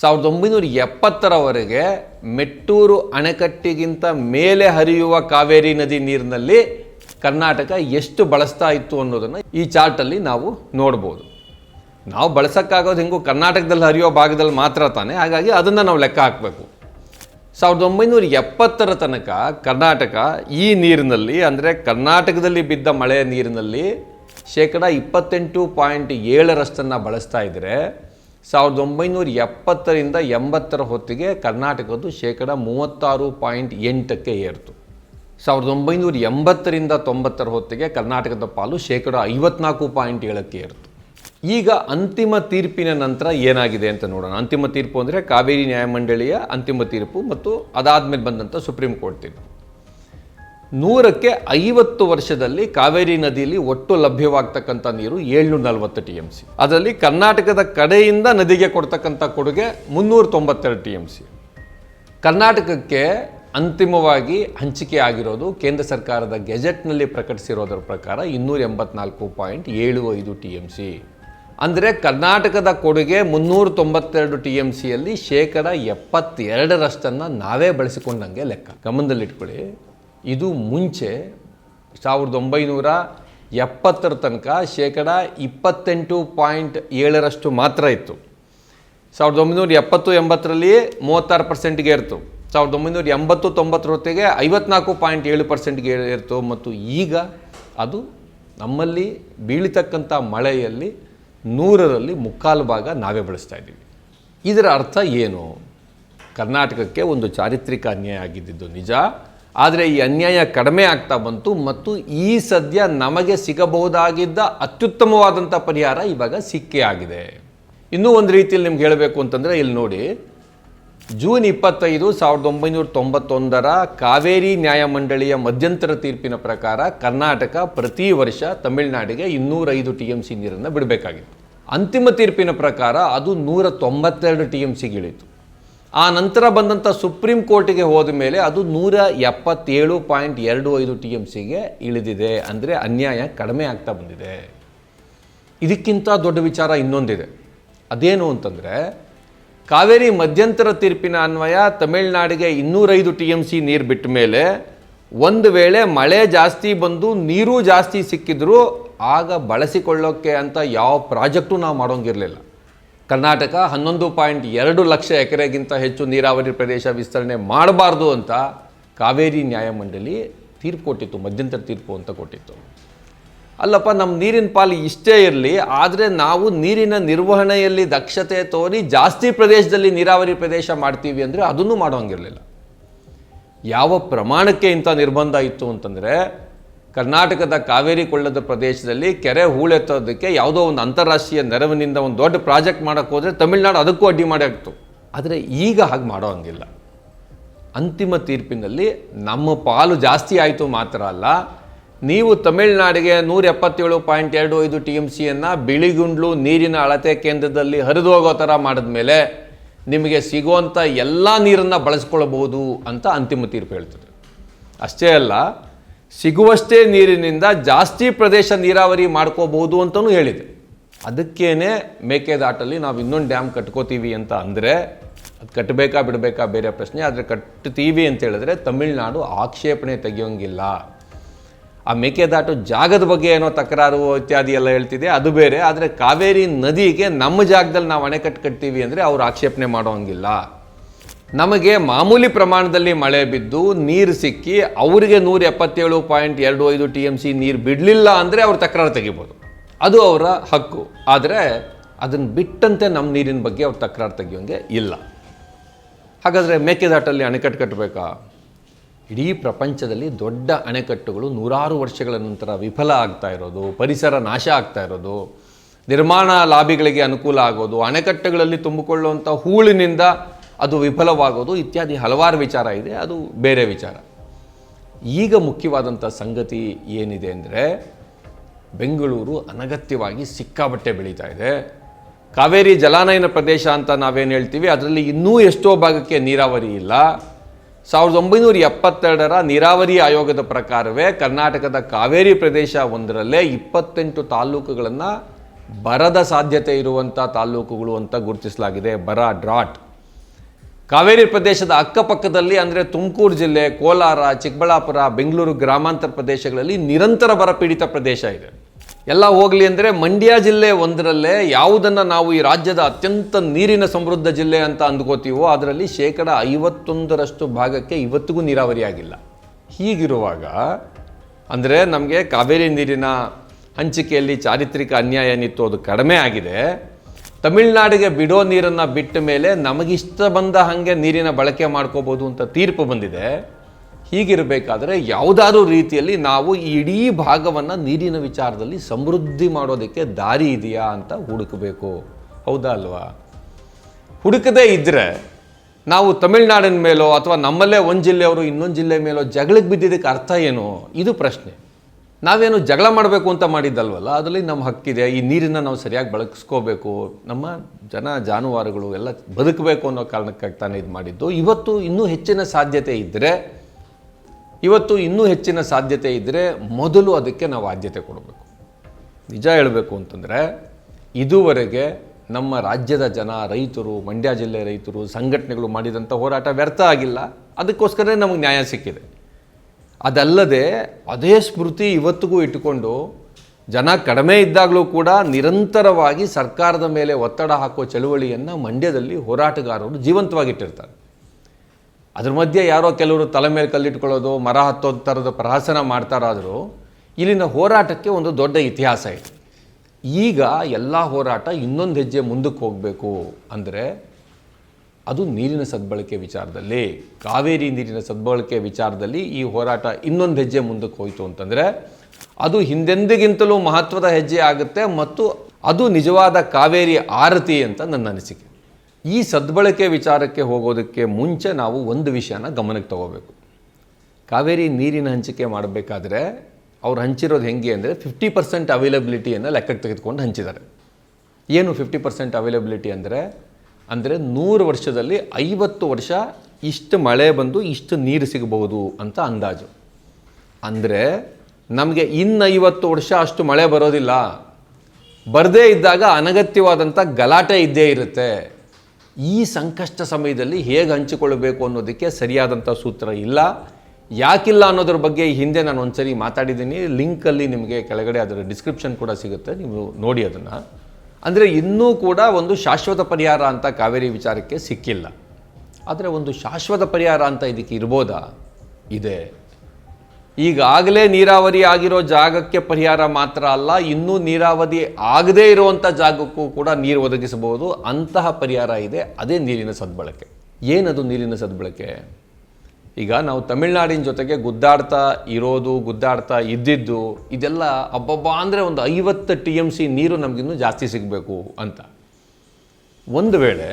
ಸಾವಿರದ ಒಂಬೈನೂರ ಎಪ್ಪತ್ತರವರೆಗೆ ಮೆಟ್ಟೂರು ಅಣೆಕಟ್ಟಿಗಿಂತ ಮೇಲೆ ಹರಿಯುವ ಕಾವೇರಿ ನದಿ ನೀರಿನಲ್ಲಿ ಕರ್ನಾಟಕ ಎಷ್ಟು ಬಳಸ್ತಾ ಇತ್ತು ಅನ್ನೋದನ್ನು ಈ ಚಾರ್ಟಲ್ಲಿ ನಾವು ನೋಡ್ಬೋದು. ನಾವು ಬಳಸೋಕ್ಕಾಗೋದು ಹೆಂಗೂ ಕರ್ನಾಟಕದಲ್ಲಿ ಹರಿಯೋ ಭಾಗದಲ್ಲಿ ಮಾತ್ರ ತಾನೆ, ಹಾಗಾಗಿ ಅದನ್ನು ನಾವು ಲೆಕ್ಕ ಹಾಕಬೇಕು. ಸಾವಿರದ ಒಂಬೈನೂರ ಎಪ್ಪತ್ತರ ತನಕ ಕರ್ನಾಟಕ ಈ ನೀರಿನಲ್ಲಿ, ಅಂದರೆ ಕರ್ನಾಟಕದಲ್ಲಿ ಬಿದ್ದ ಮಳೆಯ ನೀರಿನಲ್ಲಿ ಶೇಕಡ ಇಪ್ಪತ್ತೆಂಟು ಪಾಯಿಂಟ್ ಏಳರಷ್ಟನ್ನು ಬಳಸ್ತಾ ಇದ್ದರೆ ಸಾವಿರದ ಒಂಬೈನೂರ ಎಪ್ಪತ್ತರಿಂದ ಎಂಬತ್ತರ ಹೊತ್ತಿಗೆ ಕರ್ನಾಟಕದ್ದು ಶೇಕಡ ಮೂವತ್ತಾರು ಪಾಯಿಂಟ್ ಎಂಟಕ್ಕೆ ಏರ್ತು. ಸಾವಿರದ ಒಂಬೈನೂರ ಎಂಬತ್ತರಿಂದ ತೊಂಬತ್ತರ ಹೊತ್ತಿಗೆ ಕರ್ನಾಟಕದ ಪಾಲು ಶೇಕಡ ಐವತ್ನಾಲ್ಕು ಪಾಯಿಂಟ್ ಏಳಕ್ಕೆ ಇರುತ್ತೆ ಈಗ ಅಂತಿಮ ತೀರ್ಪಿನ ನಂತರ ಏನಾಗಿದೆ ಅಂತ ನೋಡೋಣ. ಅಂತಿಮ ತೀರ್ಪು ಅಂದರೆ ಕಾವೇರಿ ನ್ಯಾಯಮಂಡಳಿಯ ಅಂತಿಮ ತೀರ್ಪು ಮತ್ತು ಅದಾದಮೇಲೆ ಬಂದಂಥ ಸುಪ್ರೀಂ ಕೋರ್ಟ್ ತೀರ್ಪು. ನೂರಕ್ಕೆ ಐವತ್ತು ವರ್ಷದಲ್ಲಿ ಕಾವೇರಿ ನದಿಯಲ್ಲಿ ಒಟ್ಟು ಲಭ್ಯವಾಗ್ತಕ್ಕಂಥ ನೀರು ಏಳ್ನೂರ ನಲವತ್ತು ಟಿ ಎಂ ಸಿ. ಅದರಲ್ಲಿ ಕರ್ನಾಟಕದ ಕಡೆಯಿಂದ ನದಿಗೆ ಕೊಡ್ತಕ್ಕಂಥ ಕೊಡುಗೆ ಮುನ್ನೂರ ತೊಂಬತ್ತೆರಡು ಟಿ ಎಂ ಸಿ. ಕರ್ನಾಟಕಕ್ಕೆ ಅಂತಿಮವಾಗಿ ಹಂಚಿಕೆ ಆಗಿರೋದು ಕೇಂದ್ರ ಸರ್ಕಾರದ ಗೆಜೆಟ್ನಲ್ಲಿ ಪ್ರಕಟಿಸಿರೋದರ ಪ್ರಕಾರ ಇನ್ನೂರ ಎಂಬತ್ನಾಲ್ಕು ಪಾಯಿಂಟ್ ಏಳು ಐದು ಟಿ ಎಂ ಸಿ. ಅಂದರೆ ಕರ್ನಾಟಕದ ಕೊಡುಗೆ ಮುನ್ನೂರ ತೊಂಬತ್ತೆರಡು ಟಿ ಎಂ ಸಿಯಲ್ಲಿ ಶೇಕಡ ಎಪ್ಪತ್ತೆರಡರಷ್ಟನ್ನು ನಾವೇ ಬಳಸಿಕೊಂಡಂಗೆ ಲೆಕ್ಕ. ಗಮನದಲ್ಲಿಟ್ಕೊಳ್ಳಿ, ಇದು ಮುಂಚೆ ಸಾವಿರದ ಒಂಬೈನೂರ ಎಪ್ಪತ್ತರ ತನಕ ಶೇಕಡ ಇಪ್ಪತ್ತೆಂಟು ಪಾಯಿಂಟ್ ಏಳರಷ್ಟು ಮಾತ್ರ ಇತ್ತು. ಸಾವಿರದ ಒಂಬೈನೂರ ಎಪ್ಪತ್ತು ಎಂಬತ್ತರಲ್ಲಿ ಮೂವತ್ತಾರು ಪರ್ಸೆಂಟ್ಗೆ ಏರ್ತು ಸಾವಿರದ ಒಂಬೈನೂರ ಎಂಬತ್ತು ತೊಂಬತ್ತರ ಹೊತ್ತಿಗೆ ಐವತ್ನಾಲ್ಕು ಪಾಯಿಂಟ್ ಏಳು ಪರ್ಸೆಂಟ್ಗೆ ಇರ್ತು ಮತ್ತು ಈಗ ಅದು ನಮ್ಮಲ್ಲಿ ಬೀಳತಕ್ಕಂಥ ಮಳೆಯಲ್ಲಿ ನೂರರಲ್ಲಿ ಮುಕ್ಕಾಲು ಭಾಗ ನಾವೇ ಬಳಸ್ತಾ ಇದ್ದೀವಿ. ಇದರ ಅರ್ಥ ಏನು? ಕರ್ನಾಟಕಕ್ಕೆ ಒಂದು ಚಾರಿತ್ರಿಕ ಅನ್ಯಾಯ ಆಗಿದ್ದಿದ್ದು ನಿಜ. ಆದರೆ ಈ ಅನ್ಯಾಯ ಕಡಿಮೆ ಆಗ್ತಾ ಬಂತು ಮತ್ತು ಈ ಸದ್ಯ ನಮಗೆ ಸಿಗಬಹುದಾಗಿದ್ದ ಅತ್ಯುತ್ತಮವಾದಂಥ ಪರಿಹಾರ ಇವಾಗ ಸಿಕ್ಕೇ ಆಗಿದೆ. ಇನ್ನೂ ಒಂದು ರೀತಿಯಲ್ಲಿ ನಿಮ್ಗೆ ಹೇಳಬೇಕು ಅಂತಂದರೆ ಇಲ್ಲಿ ನೋಡಿ ಜೂನ್ ಇಪ್ಪತ್ತೈದು ಸಾವಿರದ ಒಂಬೈನೂರ ತೊಂಬತ್ತೊಂದರ ಕಾವೇರಿ ನ್ಯಾಯಮಂಡಳಿಯ ಮಧ್ಯಂತರ ತೀರ್ಪಿನ ಪ್ರಕಾರ ಕರ್ನಾಟಕ ಪ್ರತಿ ವರ್ಷ ತಮಿಳುನಾಡಿಗೆ ಇನ್ನೂರೈದು ಟಿ ಎಂ ಸಿ ನೀರನ್ನು ಬಿಡಬೇಕಾಗಿತ್ತು. ಅಂತಿಮ ತೀರ್ಪಿನ ಪ್ರಕಾರ ಅದು ನೂರ ತೊಂಬತ್ತೆರಡು ಟಿ ಎಂ ಸಿಗಿಳಿತು ಆ ನಂತರ ಬಂದಂಥ ಸುಪ್ರೀಂ ಕೋರ್ಟಿಗೆ ಹೋದ ಮೇಲೆ ಅದು ನೂರ ಎಪ್ಪತ್ತೇಳು ಪಾಯಿಂಟ್ ಎರಡು ಐದು ಟಿ ಎಂ ಸಿಗೆ ಇಳಿದಿದೆ. ಅಂದರೆ ಅನ್ಯಾಯ ಕಡಿಮೆ ಆಗ್ತಾ ಬಂದಿದೆ. ಇದಕ್ಕಿಂತ ದೊಡ್ಡ ವಿಚಾರ ಇನ್ನೊಂದಿದೆ. ಅದೇನು ಅಂತಂದರೆ ಕಾವೇರಿ ಮಧ್ಯಂತರ ತೀರ್ಪಿನ ಅನ್ವಯ ತಮಿಳುನಾಡಿಗೆ ಇನ್ನೂರೈದು ಟಿ ಎಂ ಸಿ ನೀರು ಬಿಟ್ಟ ಮೇಲೆ ಒಂದು ವೇಳೆ ಮಳೆ ಜಾಸ್ತಿ ಬಂದು ನೀರು ಜಾಸ್ತಿ ಸಿಕ್ಕಿದ್ರೂ ಆಗ ಬಳಸಿಕೊಳ್ಳೋಕ್ಕೆ ಅಂತ ಯಾವ ಪ್ರಾಜೆಕ್ಟು ನಾವು ಮಾಡೋಂಗಿರಲಿಲ್ಲ. ಕರ್ನಾಟಕ ಹನ್ನೊಂದು ಪಾಯಿಂಟ್ ಎರಡು ಲಕ್ಷ ಎಕರೆಗಿಂತ ಹೆಚ್ಚು ನೀರಾವರಿ ಪ್ರದೇಶ ವಿಸ್ತರಣೆ ಮಾಡಬಾರ್ದು ಅಂತ ಕಾವೇರಿ ನ್ಯಾಯಮಂಡಳಿ ತೀರ್ಪು ಕೊಟ್ಟಿತ್ತು, ಮಧ್ಯಂತರ ತೀರ್ಪು ಅಂತ ಕೊಟ್ಟಿತ್ತು. ಅಲ್ಲಪ್ಪ ನಮ್ಮ ನೀರಿನ ಪಾಲು ಇಷ್ಟೇ ಇರಲಿ, ಆದರೆ ನಾವು ನೀರಿನ ನಿರ್ವಹಣೆಯಲ್ಲಿ ದಕ್ಷತೆ ತೋರಿ ಜಾಸ್ತಿ ಪ್ರದೇಶದಲ್ಲಿ ನೀರಾವರಿ ಪ್ರದೇಶ ಮಾಡ್ತೀವಿ ಅಂದರೆ ಅದನ್ನು ಮಾಡೋಂಗಿರಲಿಲ್ಲ. ಯಾವ ಪ್ರಮಾಣಕ್ಕೆ ಇಂಥ ನಿರ್ಬಂಧ ಇತ್ತು ಅಂತಂದರೆ, ಕರ್ನಾಟಕದ ಕಾವೇರಿ ಕೊಳ್ಳದ ಪ್ರದೇಶದಲ್ಲಿ ಕೆರೆ ಹೂಳೆತ್ತೋದಕ್ಕೆ ಯಾವುದೋ ಒಂದು ಅಂತಾರಾಷ್ಟ್ರೀಯ ನೆರವಿನಿಂದ ಒಂದು ದೊಡ್ಡ ಪ್ರಾಜೆಕ್ಟ್ ಮಾಡೋಕ್ಕೆ ಹೋದರೆ ತಮಿಳ್ನಾಡು ಅದಕ್ಕೂ ಅಡ್ಡಿ ಮಾಡಿ ಆಗ್ತು ಆದರೆ ಈಗ ಹಾಗೆ ಮಾಡೋ ಹಂಗಿಲ್ಲ ಅಂತಿಮ ತೀರ್ಪಿನಲ್ಲಿ ನಮ್ಮ ಪಾಲು ಜಾಸ್ತಿ ಆಯಿತು ಮಾತ್ರ ಅಲ್ಲ ನೀವು ತಮಿಳುನಾಡಿಗೆ ನೂರ ಎಪ್ಪತ್ತೇಳು ಪಾಯಿಂಟ್ ಎರಡು ಐದು ಟಿ ಎಂ ಸಿಯನ್ನು ಬಿಳಿಗುಂಡ್ಲು ನೀರಿನ ಅಳತೆ ಕೇಂದ್ರದಲ್ಲಿ ಹರಿದು ಹೋಗೋ ಥರ ಮಾಡಿದ್ಮೇಲೆ ನಿಮಗೆ ಸಿಗುವಂಥ ಎಲ್ಲ ನೀರನ್ನು ಬಳಸ್ಕೊಳ್ಬೋದು ಅಂತ ಅಂತಿಮ ತೀರ್ಪು ಹೇಳ್ತದೆ. ಅಷ್ಟೇ ಅಲ್ಲ, ಸಿಗುವಷ್ಟೇ ನೀರಿನಿಂದ ಜಾಸ್ತಿ ಪ್ರದೇಶ ನೀರಾವರಿ ಮಾಡ್ಕೋಬಹುದು ಅಂತಲೂ ಹೇಳಿದೆ. ಅದಕ್ಕೇನೆ ಮೇಕೆದಾಟಲ್ಲಿ ನಾವು ಇನ್ನೊಂದು ಡ್ಯಾಮ್ ಕಟ್ಕೋತೀವಿ ಅಂತ ಅಂದರೆ ಅದು ಕಟ್ಟಬೇಕಾ ಬಿಡಬೇಕಾ ಬೇರೆ ಪ್ರಶ್ನೆ, ಆದರೆ ಕಟ್ತೀವಿ ಅಂತ ಹೇಳಿದ್ರೆ ತಮಿಳ್ನಾಡು ಆಕ್ಷೇಪಣೆ ತೆಗೆಯೋಂಗಿಲ್ಲ. ಆ ಮೇಕೆದಾಟು ಜಾಗದ ಬಗ್ಗೆ ಏನೋ ತಕರಾರು ಇತ್ಯಾದಿ ಎಲ್ಲ ಹೇಳ್ತಿದೆ, ಅದು ಬೇರೆ. ಆದರೆ ಕಾವೇರಿ ನದಿಗೆ ನಮ್ಮ ಜಾಗದಲ್ಲಿ ನಾವು ಅಣೆಕಟ್ಟು ಕಟ್ತೀವಿ ಅಂದರೆ ಅವ್ರು ಆಕ್ಷೇಪಣೆ ಮಾಡೋಂಗಿಲ್ಲ. ನಮಗೆ ಮಾಮೂಲಿ ಪ್ರಮಾಣದಲ್ಲಿ ಮಳೆ ಬಿದ್ದು ನೀರು ಸಿಕ್ಕಿ ಅವರಿಗೆ ನೂರ ಎಪ್ಪತ್ತೇಳು ಪಾಯಿಂಟ್ ಎರಡು ಐದು ಟಿ ಎಂ ಸಿ ನೀರು ಬಿಡಲಿಲ್ಲ ಅಂದರೆ ಅವ್ರು ತಕರಾರು ತೆಗಿಬೋದು. ಅದು ಅವರ ಹಕ್ಕು. ಆದರೆ ಅದನ್ನು ಬಿಟ್ಟಂತೆ ನಮ್ಮ ನೀರಿನ ಬಗ್ಗೆ ಅವ್ರು ತಕರಾರು ತೆಗಿಯೋಂಗೆ ಇಲ್ಲ. ಹಾಗಾದರೆ ಮೇಕೆದಾಟಲ್ಲಿ ಅಣೆಕಟ್ಟು ಕಟ್ಟಬೇಕಾ? ಇಡೀ ಪ್ರಪಂಚದಲ್ಲಿ ದೊಡ್ಡ ಅಣೆಕಟ್ಟುಗಳು ನೂರಾರು ವರ್ಷಗಳ ನಂತರ ವಿಫಲ ಆಗ್ತಾ ಇರೋದು, ಪರಿಸರ ನಾಶ ಆಗ್ತಾ ಇರೋದು, ನಿರ್ಮಾಣ ಲಾಭಿಗಳಿಗೆ ಅನುಕೂಲ ಆಗೋದು, ಅಣೆಕಟ್ಟುಗಳಲ್ಲಿ ತುಂಬಿಕೊಳ್ಳುವಂಥ ಹೂಳಿನಿಂದ ಅದು ವಿಫಲವಾಗೋದು ಇತ್ಯಾದಿ ಹಲವಾರು ವಿಚಾರ ಇದೆ, ಅದು ಬೇರೆ ವಿಚಾರ. ಈಗ ಮುಖ್ಯವಾದಂಥ ಸಂಗತಿ ಏನಿದೆ ಅಂದರೆ, ಬೆಂಗಳೂರು ಅನಗತ್ಯವಾಗಿ ಸಿಕ್ಕಾಬಟ್ಟೆ ಬೆಳೀತಾ ಇದೆ. ಕಾವೇರಿ ಜಲಾನಯನ ಪ್ರದೇಶ ಅಂತ ನಾವೇನು ಹೇಳ್ತೀವಿ, ಅದರಲ್ಲಿ ಇನ್ನೂ ಎಷ್ಟೋ ಭಾಗಕ್ಕೆ ನೀರಾವರಿ ಇಲ್ಲ. ಸಾವಿರದ ಒಂಬೈನೂರ ಎಪ್ಪತ್ತೆರಡರ ನೀರಾವರಿ ಆಯೋಗದ ಪ್ರಕಾರವೇ ಕರ್ನಾಟಕದ ಕಾವೇರಿ ಪ್ರದೇಶ ಒಂದರಲ್ಲೇ ಇಪ್ಪತ್ತೆಂಟು ತಾಲ್ಲೂಕುಗಳನ್ನು ಬರದ ಸಾಧ್ಯತೆ ಇರುವಂಥ ತಾಲ್ಲೂಕುಗಳು ಅಂತ ಗುರುತಿಸಲಾಗಿದೆ, ಬರ ಡ್ರಾಟ್. ಕಾವೇರಿ ಪ್ರದೇಶದ ಅಕ್ಕಪಕ್ಕದಲ್ಲಿ ಅಂದರೆ ತುಮಕೂರು ಜಿಲ್ಲೆ, ಕೋಲಾರ, ಚಿಕ್ಕಬಳ್ಳಾಪುರ, ಬೆಂಗಳೂರು ಗ್ರಾಮಾಂತರ ಪ್ರದೇಶಗಳಲ್ಲಿ ನಿರಂತರ ಬರ ಪೀಡಿತ ಪ್ರದೇಶ ಇದೆ. ಎಲ್ಲ ಹೋಗಲಿ ಅಂದರೆ ಮಂಡ್ಯ ಜಿಲ್ಲೆ ಒಂದರಲ್ಲೇ ಯಾವುದನ್ನು ನಾವು ಈ ರಾಜ್ಯದ ಅತ್ಯಂತ ನೀರಿನ ಸಮೃದ್ಧ ಜಿಲ್ಲೆ ಅಂತ ಅಂದ್ಕೋತೀವೋ ಅದರಲ್ಲಿ ಶೇಕಡ ಐವತ್ತೊಂದರಷ್ಟು ಭಾಗಕ್ಕೆ ಇವತ್ತಿಗೂ ನೀರಾವರಿ ಆಗಿಲ್ಲ. ಹೀಗಿರುವಾಗ ಅಂದರೆ ನಮಗೆ ಕಾವೇರಿ ನೀರಿನ ಹಂಚಿಕೆಯಲ್ಲಿ ಚಾರಿತ್ರಿಕ ಅನ್ಯಾಯ ಏನಿತ್ತು ಅದು ಕಡಿಮೆ ಆಗಿದೆ. ತಮಿಳ್ನಾಡಿಗೆ ಬಿಡೋ ನೀರನ್ನು ಬಿಟ್ಟ ಮೇಲೆ ನಮಗಿಷ್ಟ ಬಂದ ಹಾಗೆ ನೀರಿನ ಬಳಕೆ ಮಾಡ್ಕೋಬೋದು ಅಂತ ತೀರ್ಪು ಬಂದಿದೆ. ಹೀಗಿರಬೇಕಾದ್ರೆ ಯಾವುದಾದ್ರೂ ರೀತಿಯಲ್ಲಿ ನಾವು ಈ ಇಡೀ ಭಾಗವನ್ನು ನೀರಿನ ವಿಚಾರದಲ್ಲಿ ಸಮೃದ್ಧಿ ಮಾಡೋದಕ್ಕೆ ದಾರಿ ಇದೆಯಾ ಅಂತ ಹುಡುಕಬೇಕು. ಹೌದಾ ಅಲ್ವಾ? ಹುಡುಕದೇ ಇದ್ದರೆ ನಾವು ತಮಿಳ್ನಾಡಿನ ಮೇಲೋ ಅಥವಾ ನಮ್ಮಲ್ಲೇ ಒಂದು ಜಿಲ್ಲೆಯವರು ಇನ್ನೊಂದು ಜಿಲ್ಲೆ ಮೇಲೋ ಜಗಳಕ್ಕೆ ಬಿದ್ದಿದ್ದಕ್ಕೆ ಅರ್ಥ ಏನು? ಇದು ಪ್ರಶ್ನೆ. ನಾವೇನು ಜಗಳ ಮಾಡಬೇಕು ಅಂತ ಮಾಡಿದ್ದಲ್ವಲ್ಲ? ಅದರಲ್ಲಿ ನಮ್ಮ ಹಕ್ಕಿದೆ. ಈ ನೀರನ್ನು ನಾವು ಸರಿಯಾಗಿ ಬಳಸ್ಕೋಬೇಕು. ನಮ್ಮ ಜನ ಜಾನುವಾರುಗಳು ಎಲ್ಲ ಬದುಕಬೇಕು ಅನ್ನೋ ಕಾರಣಕ್ಕಾಗಿ ತಾನೇ ಇದು ಮಾಡಿದ್ದು. ಇವತ್ತು ಇನ್ನೂ ಹೆಚ್ಚಿನ ಸಾಧ್ಯತೆ ಇದ್ದರೆ ಇವತ್ತು ಇನ್ನೂ ಹೆಚ್ಚಿನ ಸಾಧ್ಯತೆ ಇದ್ದರೆ ಮೊದಲು ಅದಕ್ಕೆ ನಾವು ಆದ್ಯತೆ ಕೊಡಬೇಕು. ನಿಜ ಹೇಳಬೇಕು ಅಂತಂದರೆ, ಇದುವರೆಗೆ ನಮ್ಮ ರಾಜ್ಯದ ಜನ, ರೈತರು, ಮಂಡ್ಯ ಜಿಲ್ಲೆ ರೈತರು, ಸಂಘಟನೆಗಳು ಮಾಡಿದಂಥ ಹೋರಾಟ ವ್ಯರ್ಥ ಆಗಿಲ್ಲ. ಅದಕ್ಕೋಸ್ಕರನೇ ನಮಗೆ ನ್ಯಾಯ ಸಿಕ್ಕಿದೆ. ಅದಲ್ಲದೆ ಅದೇ ಸ್ಮೃತಿ ಇವತ್ತಿಗೂ ಇಟ್ಟುಕೊಂಡು ಜನ ಕಡಿಮೆ ಇದ್ದಾಗಲೂ ಕೂಡ ನಿರಂತರವಾಗಿ ಸರ್ಕಾರದ ಮೇಲೆ ಒತ್ತಡ ಹಾಕೋ ಚಳುವಳಿಯನ್ನು ಮಂಡ್ಯದಲ್ಲಿ ಹೋರಾಟಗಾರರು ಜೀವಂತವಾಗಿಟ್ಟಿರ್ತಾರೆ. ಅದ್ರ ಮಧ್ಯೆ ಯಾರೋ ಕೆಲವರು ತಲೆ ಮೇಲೆ ಕಲ್ಲಿಟ್ಕೊಳ್ಳೋದು, ಮರ ಹತ್ತೋದು ಥರದ ಪ್ರಹಸನ ಮಾಡ್ತಾರಾದರೂ ಇಲ್ಲಿನ ಹೋರಾಟಕ್ಕೆ ಒಂದು ದೊಡ್ಡ ಇತಿಹಾಸ ಇದೆ. ಈಗ ಎಲ್ಲ ಹೋರಾಟ ಇನ್ನೊಂದು ಹೆಜ್ಜೆ ಮುಂದಕ್ಕೆ ಹೋಗಬೇಕು ಅಂದರೆ ಅದು ನೀರಿನ ಸದ್ಬಳಕೆ ವಿಚಾರದಲ್ಲಿ, ಕಾವೇರಿ ನೀರಿನ ಸದ್ಬಳಕೆ ವಿಚಾರದಲ್ಲಿ ಈ ಹೋರಾಟ ಇನ್ನೊಂದು ಹೆಜ್ಜೆ ಮುಂದಕ್ಕೆ ಹೋಯಿತು ಅಂತಂದರೆ ಅದು ಹಿಂದೆಂದಿಗಿಂತಲೂ ಮಹತ್ವದ ಹೆಜ್ಜೆ ಆಗುತ್ತೆ ಮತ್ತು ಅದು ನಿಜವಾದ ಕಾವೇರಿ ಆರತಿ ಅಂತ ನನ್ನ ಅನಿಸಿಕೆ. ಈ ಸದ್ಬಳಕೆ ವಿಚಾರಕ್ಕೆ ಹೋಗೋದಕ್ಕೆ ಮುಂಚೆ ನಾವು ಒಂದು ವಿಷಯನ ಗಮನಕ್ಕೆ ತಗೋಬೇಕು. ಕಾವೇರಿ ನೀರಿನ ಹಂಚಿಕೆ ಮಾಡಬೇಕಾದ್ರೆ ಅವ್ರು ಹಂಚಿರೋದು ಹೆಂಗೆ ಅಂದರೆ ಫಿಫ್ಟಿ ಪರ್ಸೆಂಟ್ ಅವೈಲಬಿಲಿಟಿಯನ್ನು ಲೆಕ್ಕಕ್ಕೆ ತೆಗೆದುಕೊಂಡು ಹಂಚಿದ್ದಾರೆ. ಏನು ಫಿಫ್ಟಿ ಪರ್ಸೆಂಟ್ ಅವೈಲಬಿಲಿಟಿ ಅಂದರೆ? ಅಂದರೆ ನೂರು ವರ್ಷದಲ್ಲಿ ಐವತ್ತು ವರ್ಷ ಇಷ್ಟು ಮಳೆ ಬಂದು ಇಷ್ಟು ನೀರು ಸಿಗಬಹುದು ಅಂತ ಅಂದಾಜು. ಅಂದರೆ ನಮಗೆ ಇನ್ನೈವತ್ತು ವರ್ಷ ಅಷ್ಟು ಮಳೆ ಬರೋದಿಲ್ಲ. ಬರದೇ ಇದ್ದಾಗ ಅನಗತ್ಯವಾದಂಥ ಗಲಾಟೆ ಇದ್ದೇ ಇರುತ್ತೆ. ಈ ಸಂಕಷ್ಟ ಸಮಯದಲ್ಲಿ ಹೇಗೆ ಹಂಚಿಕೊಳ್ಳಬೇಕು ಅನ್ನೋದಕ್ಕೆ ಸರಿಯಾದಂಥ ಸೂತ್ರ ಇಲ್ಲ. ಯಾಕಿಲ್ಲ ಅನ್ನೋದ್ರ ಬಗ್ಗೆ ಹಿಂದೆ ನಾನು ಒಂದ್ಸರಿ ಮಾತಾಡಿದ್ದೀನಿ. ಲಿಂಕಲ್ಲಿ ನಿಮಗೆ ಕೆಳಗಡೆ ಅದರ ಡಿಸ್ಕ್ರಿಪ್ಷನ್ ಕೂಡ ಸಿಗುತ್ತೆ. ನೀವು ನೋಡಿ ಅದನ್ನು. ಅಂದರೆ ಇನ್ನೂ ಕೂಡ ಒಂದು ಶಾಶ್ವತ ಪರಿಹಾರ ಅಂತ ಕಾವೇರಿ ವಿಚಾರಕ್ಕೆ ಸಿಕ್ಕಿಲ್ಲ. ಆದರೆ ಒಂದು ಶಾಶ್ವತ ಪರಿಹಾರ ಅಂತ ಇದಕ್ಕೆ ಇರ್ಬೋದಾ? ಇದೆ. ಈಗಾಗಲೇ ನೀರಾವರಿ ಆಗಿರೋ ಜಾಗಕ್ಕೆ ಪರಿಹಾರ ಮಾತ್ರ ಅಲ್ಲ, ಇನ್ನೂ ನೀರಾವರಿ ಆಗದೇ ಇರುವಂಥ ಜಾಗಕ್ಕೂ ಕೂಡ ನೀರು ಒದಗಿಸಬಹುದು. ಅಂತಹ ಪರಿಹಾರ ಇದೆ, ಅದೇ ನೀರಿನ ಸದ್ಬಳಕೆ. ಏನದು ನೀರಿನ ಸದ್ಬಳಕೆ? ಈಗ ನಾವು ತಮಿಳ್ನಾಡಿನ ಜೊತೆಗೆ ಗುದ್ದಾಡ್ತಾ ಇರೋದು, ಗುದ್ದಾಡ್ತಾ ಇದ್ದಿದ್ದು, ಇದೆಲ್ಲ ಅಬ್ಬಬ್ಬ ಅಂದರೆ ಒಂದು ಐವತ್ತು ಟಿ ಎಂ ಸಿ ನೀರು ನಮಗಿನ್ನೂ ಜಾಸ್ತಿ ಸಿಗಬೇಕು ಅಂತ. ಒಂದು ವೇಳೆ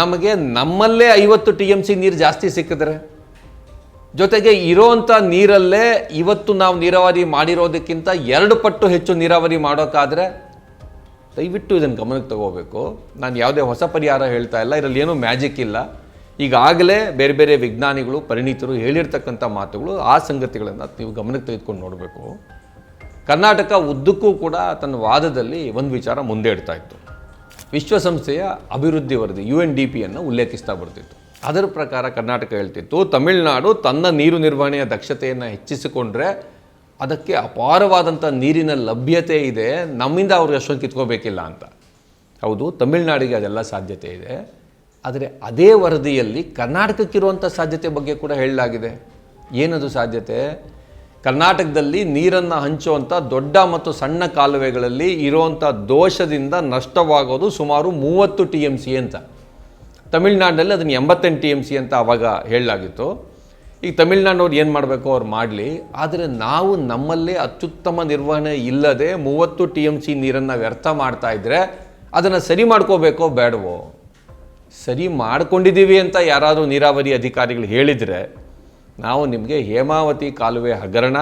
ನಮಗೆ ನಮ್ಮಲ್ಲೇ ಐವತ್ತು ಟಿ ಎಂ ಸಿ ನೀರು ಜಾಸ್ತಿ ಸಿಕ್ಕಿದ್ರೆ? ಜೊತೆಗೆ ಇರೋವಂಥ ನೀರಲ್ಲೇ ಇವತ್ತು ನಾವು ನೀರಾವರಿ ಮಾಡಿರೋದಕ್ಕಿಂತ ಎರಡು ಪಟ್ಟು ಹೆಚ್ಚು ನೀರಾವರಿ ಮಾಡೋಕ್ಕಾದರೆ ದಯವಿಟ್ಟು ಇದನ್ನು ಗಮನಕ್ಕೆ ತಗೋಬೇಕು. ನಾನು ಯಾವುದೇ ಹೊಸ ಪರಿಹಾರ ಹೇಳ್ತಾ ಇಲ್ಲ, ಇದರಲ್ಲಿ ಏನೂ ಮ್ಯಾಜಿಕ್ ಇಲ್ಲ. ಈಗಾಗಲೇ ಬೇರೆ ಬೇರೆ ವಿಜ್ಞಾನಿಗಳು, ಪರಿಣಿತರು ಹೇಳಿರ್ತಕ್ಕಂಥ ಮಾತುಗಳು, ಆ ಸಂಗತಿಗಳನ್ನು ನೀವು ಗಮನಕ್ಕೆ ತೆಗೆದುಕೊಂಡು ನೋಡಬೇಕು. ಕರ್ನಾಟಕ ಉದ್ದಕ್ಕೂ ಕೂಡ ತನ್ನ ವಾದದಲ್ಲಿ ಒಂದು ವಿಚಾರ ಮುಂದೆ ಇಡ್ತಾ ಇತ್ತು. ವಿಶ್ವಸಂಸ್ಥೆಯ ಅಭಿವೃದ್ಧಿ ವರದಿ ಯು ಎನ್ ಡಿ ಪಿಯನ್ನು ಉಲ್ಲೇಖಿಸ್ತಾ ಬರ್ತಿತ್ತು. ಅದರ ಪ್ರಕಾರ ಕರ್ನಾಟಕ ಹೇಳ್ತಿತ್ತು, ತಮಿಳುನಾಡು ತನ್ನ ನೀರು ನಿರ್ವಹಣೆಯ ದಕ್ಷತೆಯನ್ನು ಹೆಚ್ಚಿಸಿಕೊಂಡ್ರೆ ಅದಕ್ಕೆ ಅಪಾರವಾದಂಥ ನೀರಿನ ಲಭ್ಯತೆ ಇದೆ, ನಮ್ಮಿಂದ ಅವ್ರು ಅಷ್ಟೊಂದು ಕಿತ್ಕೋಬೇಕಿಲ್ಲ ಅಂತ. ಹೌದು, ತಮಿಳುನಾಡಿಗೆ ಅದೆಲ್ಲ ಸಾಧ್ಯತೆ ಇದೆ, ಆದರೆ ಅದೇ ವರದಿಯಲ್ಲಿ ಕರ್ನಾಟಕಕ್ಕಿರುವಂಥ ಸಾಧ್ಯತೆ ಬಗ್ಗೆ ಕೂಡ ಹೇಳಲಾಗಿದೆ. ಏನದು ಸಾಧ್ಯತೆ? ಕರ್ನಾಟಕದಲ್ಲಿ ನೀರನ್ನು ಹಂಚುವಂಥ ದೊಡ್ಡ ಮತ್ತು ಸಣ್ಣ ಕಾಲುವೆಗಳಲ್ಲಿ ಇರುವಂಥ ದೋಷದಿಂದ ನಷ್ಟವಾಗೋದು ಸುಮಾರು ಮೂವತ್ತು ಟಿ ಎಂ ಸಿ ಅಂತ. ತಮಿಳ್ನಾಡಿನಲ್ಲಿ ಅದನ್ನು ಎಂಬತ್ತೆಂಟು ಟಿ ಎಂ ಸಿ ಅಂತ ಆವಾಗ ಹೇಳಲಾಗಿತ್ತು. ಈಗ ತಮಿಳ್ನಾಡಿನವ್ರು ಏನು ಮಾಡಬೇಕು ಅವ್ರು ಮಾಡಲಿ, ಆದರೆ ನಾವು ನಮ್ಮಲ್ಲೇ ಅತ್ಯುತ್ತಮ ನಿರ್ವಹಣೆ ಇಲ್ಲದೆ ಮೂವತ್ತು ಟಿ ಎಂ ಸಿ ನೀರನ್ನು ವ್ಯರ್ಥ ಮಾಡ್ತಾ ಇದ್ದರೆ ಅದನ್ನು ಸರಿ ಮಾಡ್ಕೋಬೇಕೋ ಬೇಡವೋ? ಸರಿ ಮಾಡ್ಕೊಂಡಿದ್ದೀವಿ ಅಂತ ಯಾರಾದರೂ ನೀರಾವರಿ ಅಧಿಕಾರಿಗಳು ಹೇಳಿದರೆ ನಾವು ನಿಮಗೆ ಹೇಮಾವತಿ ಕಾಲುವೆ ಹಗರಣ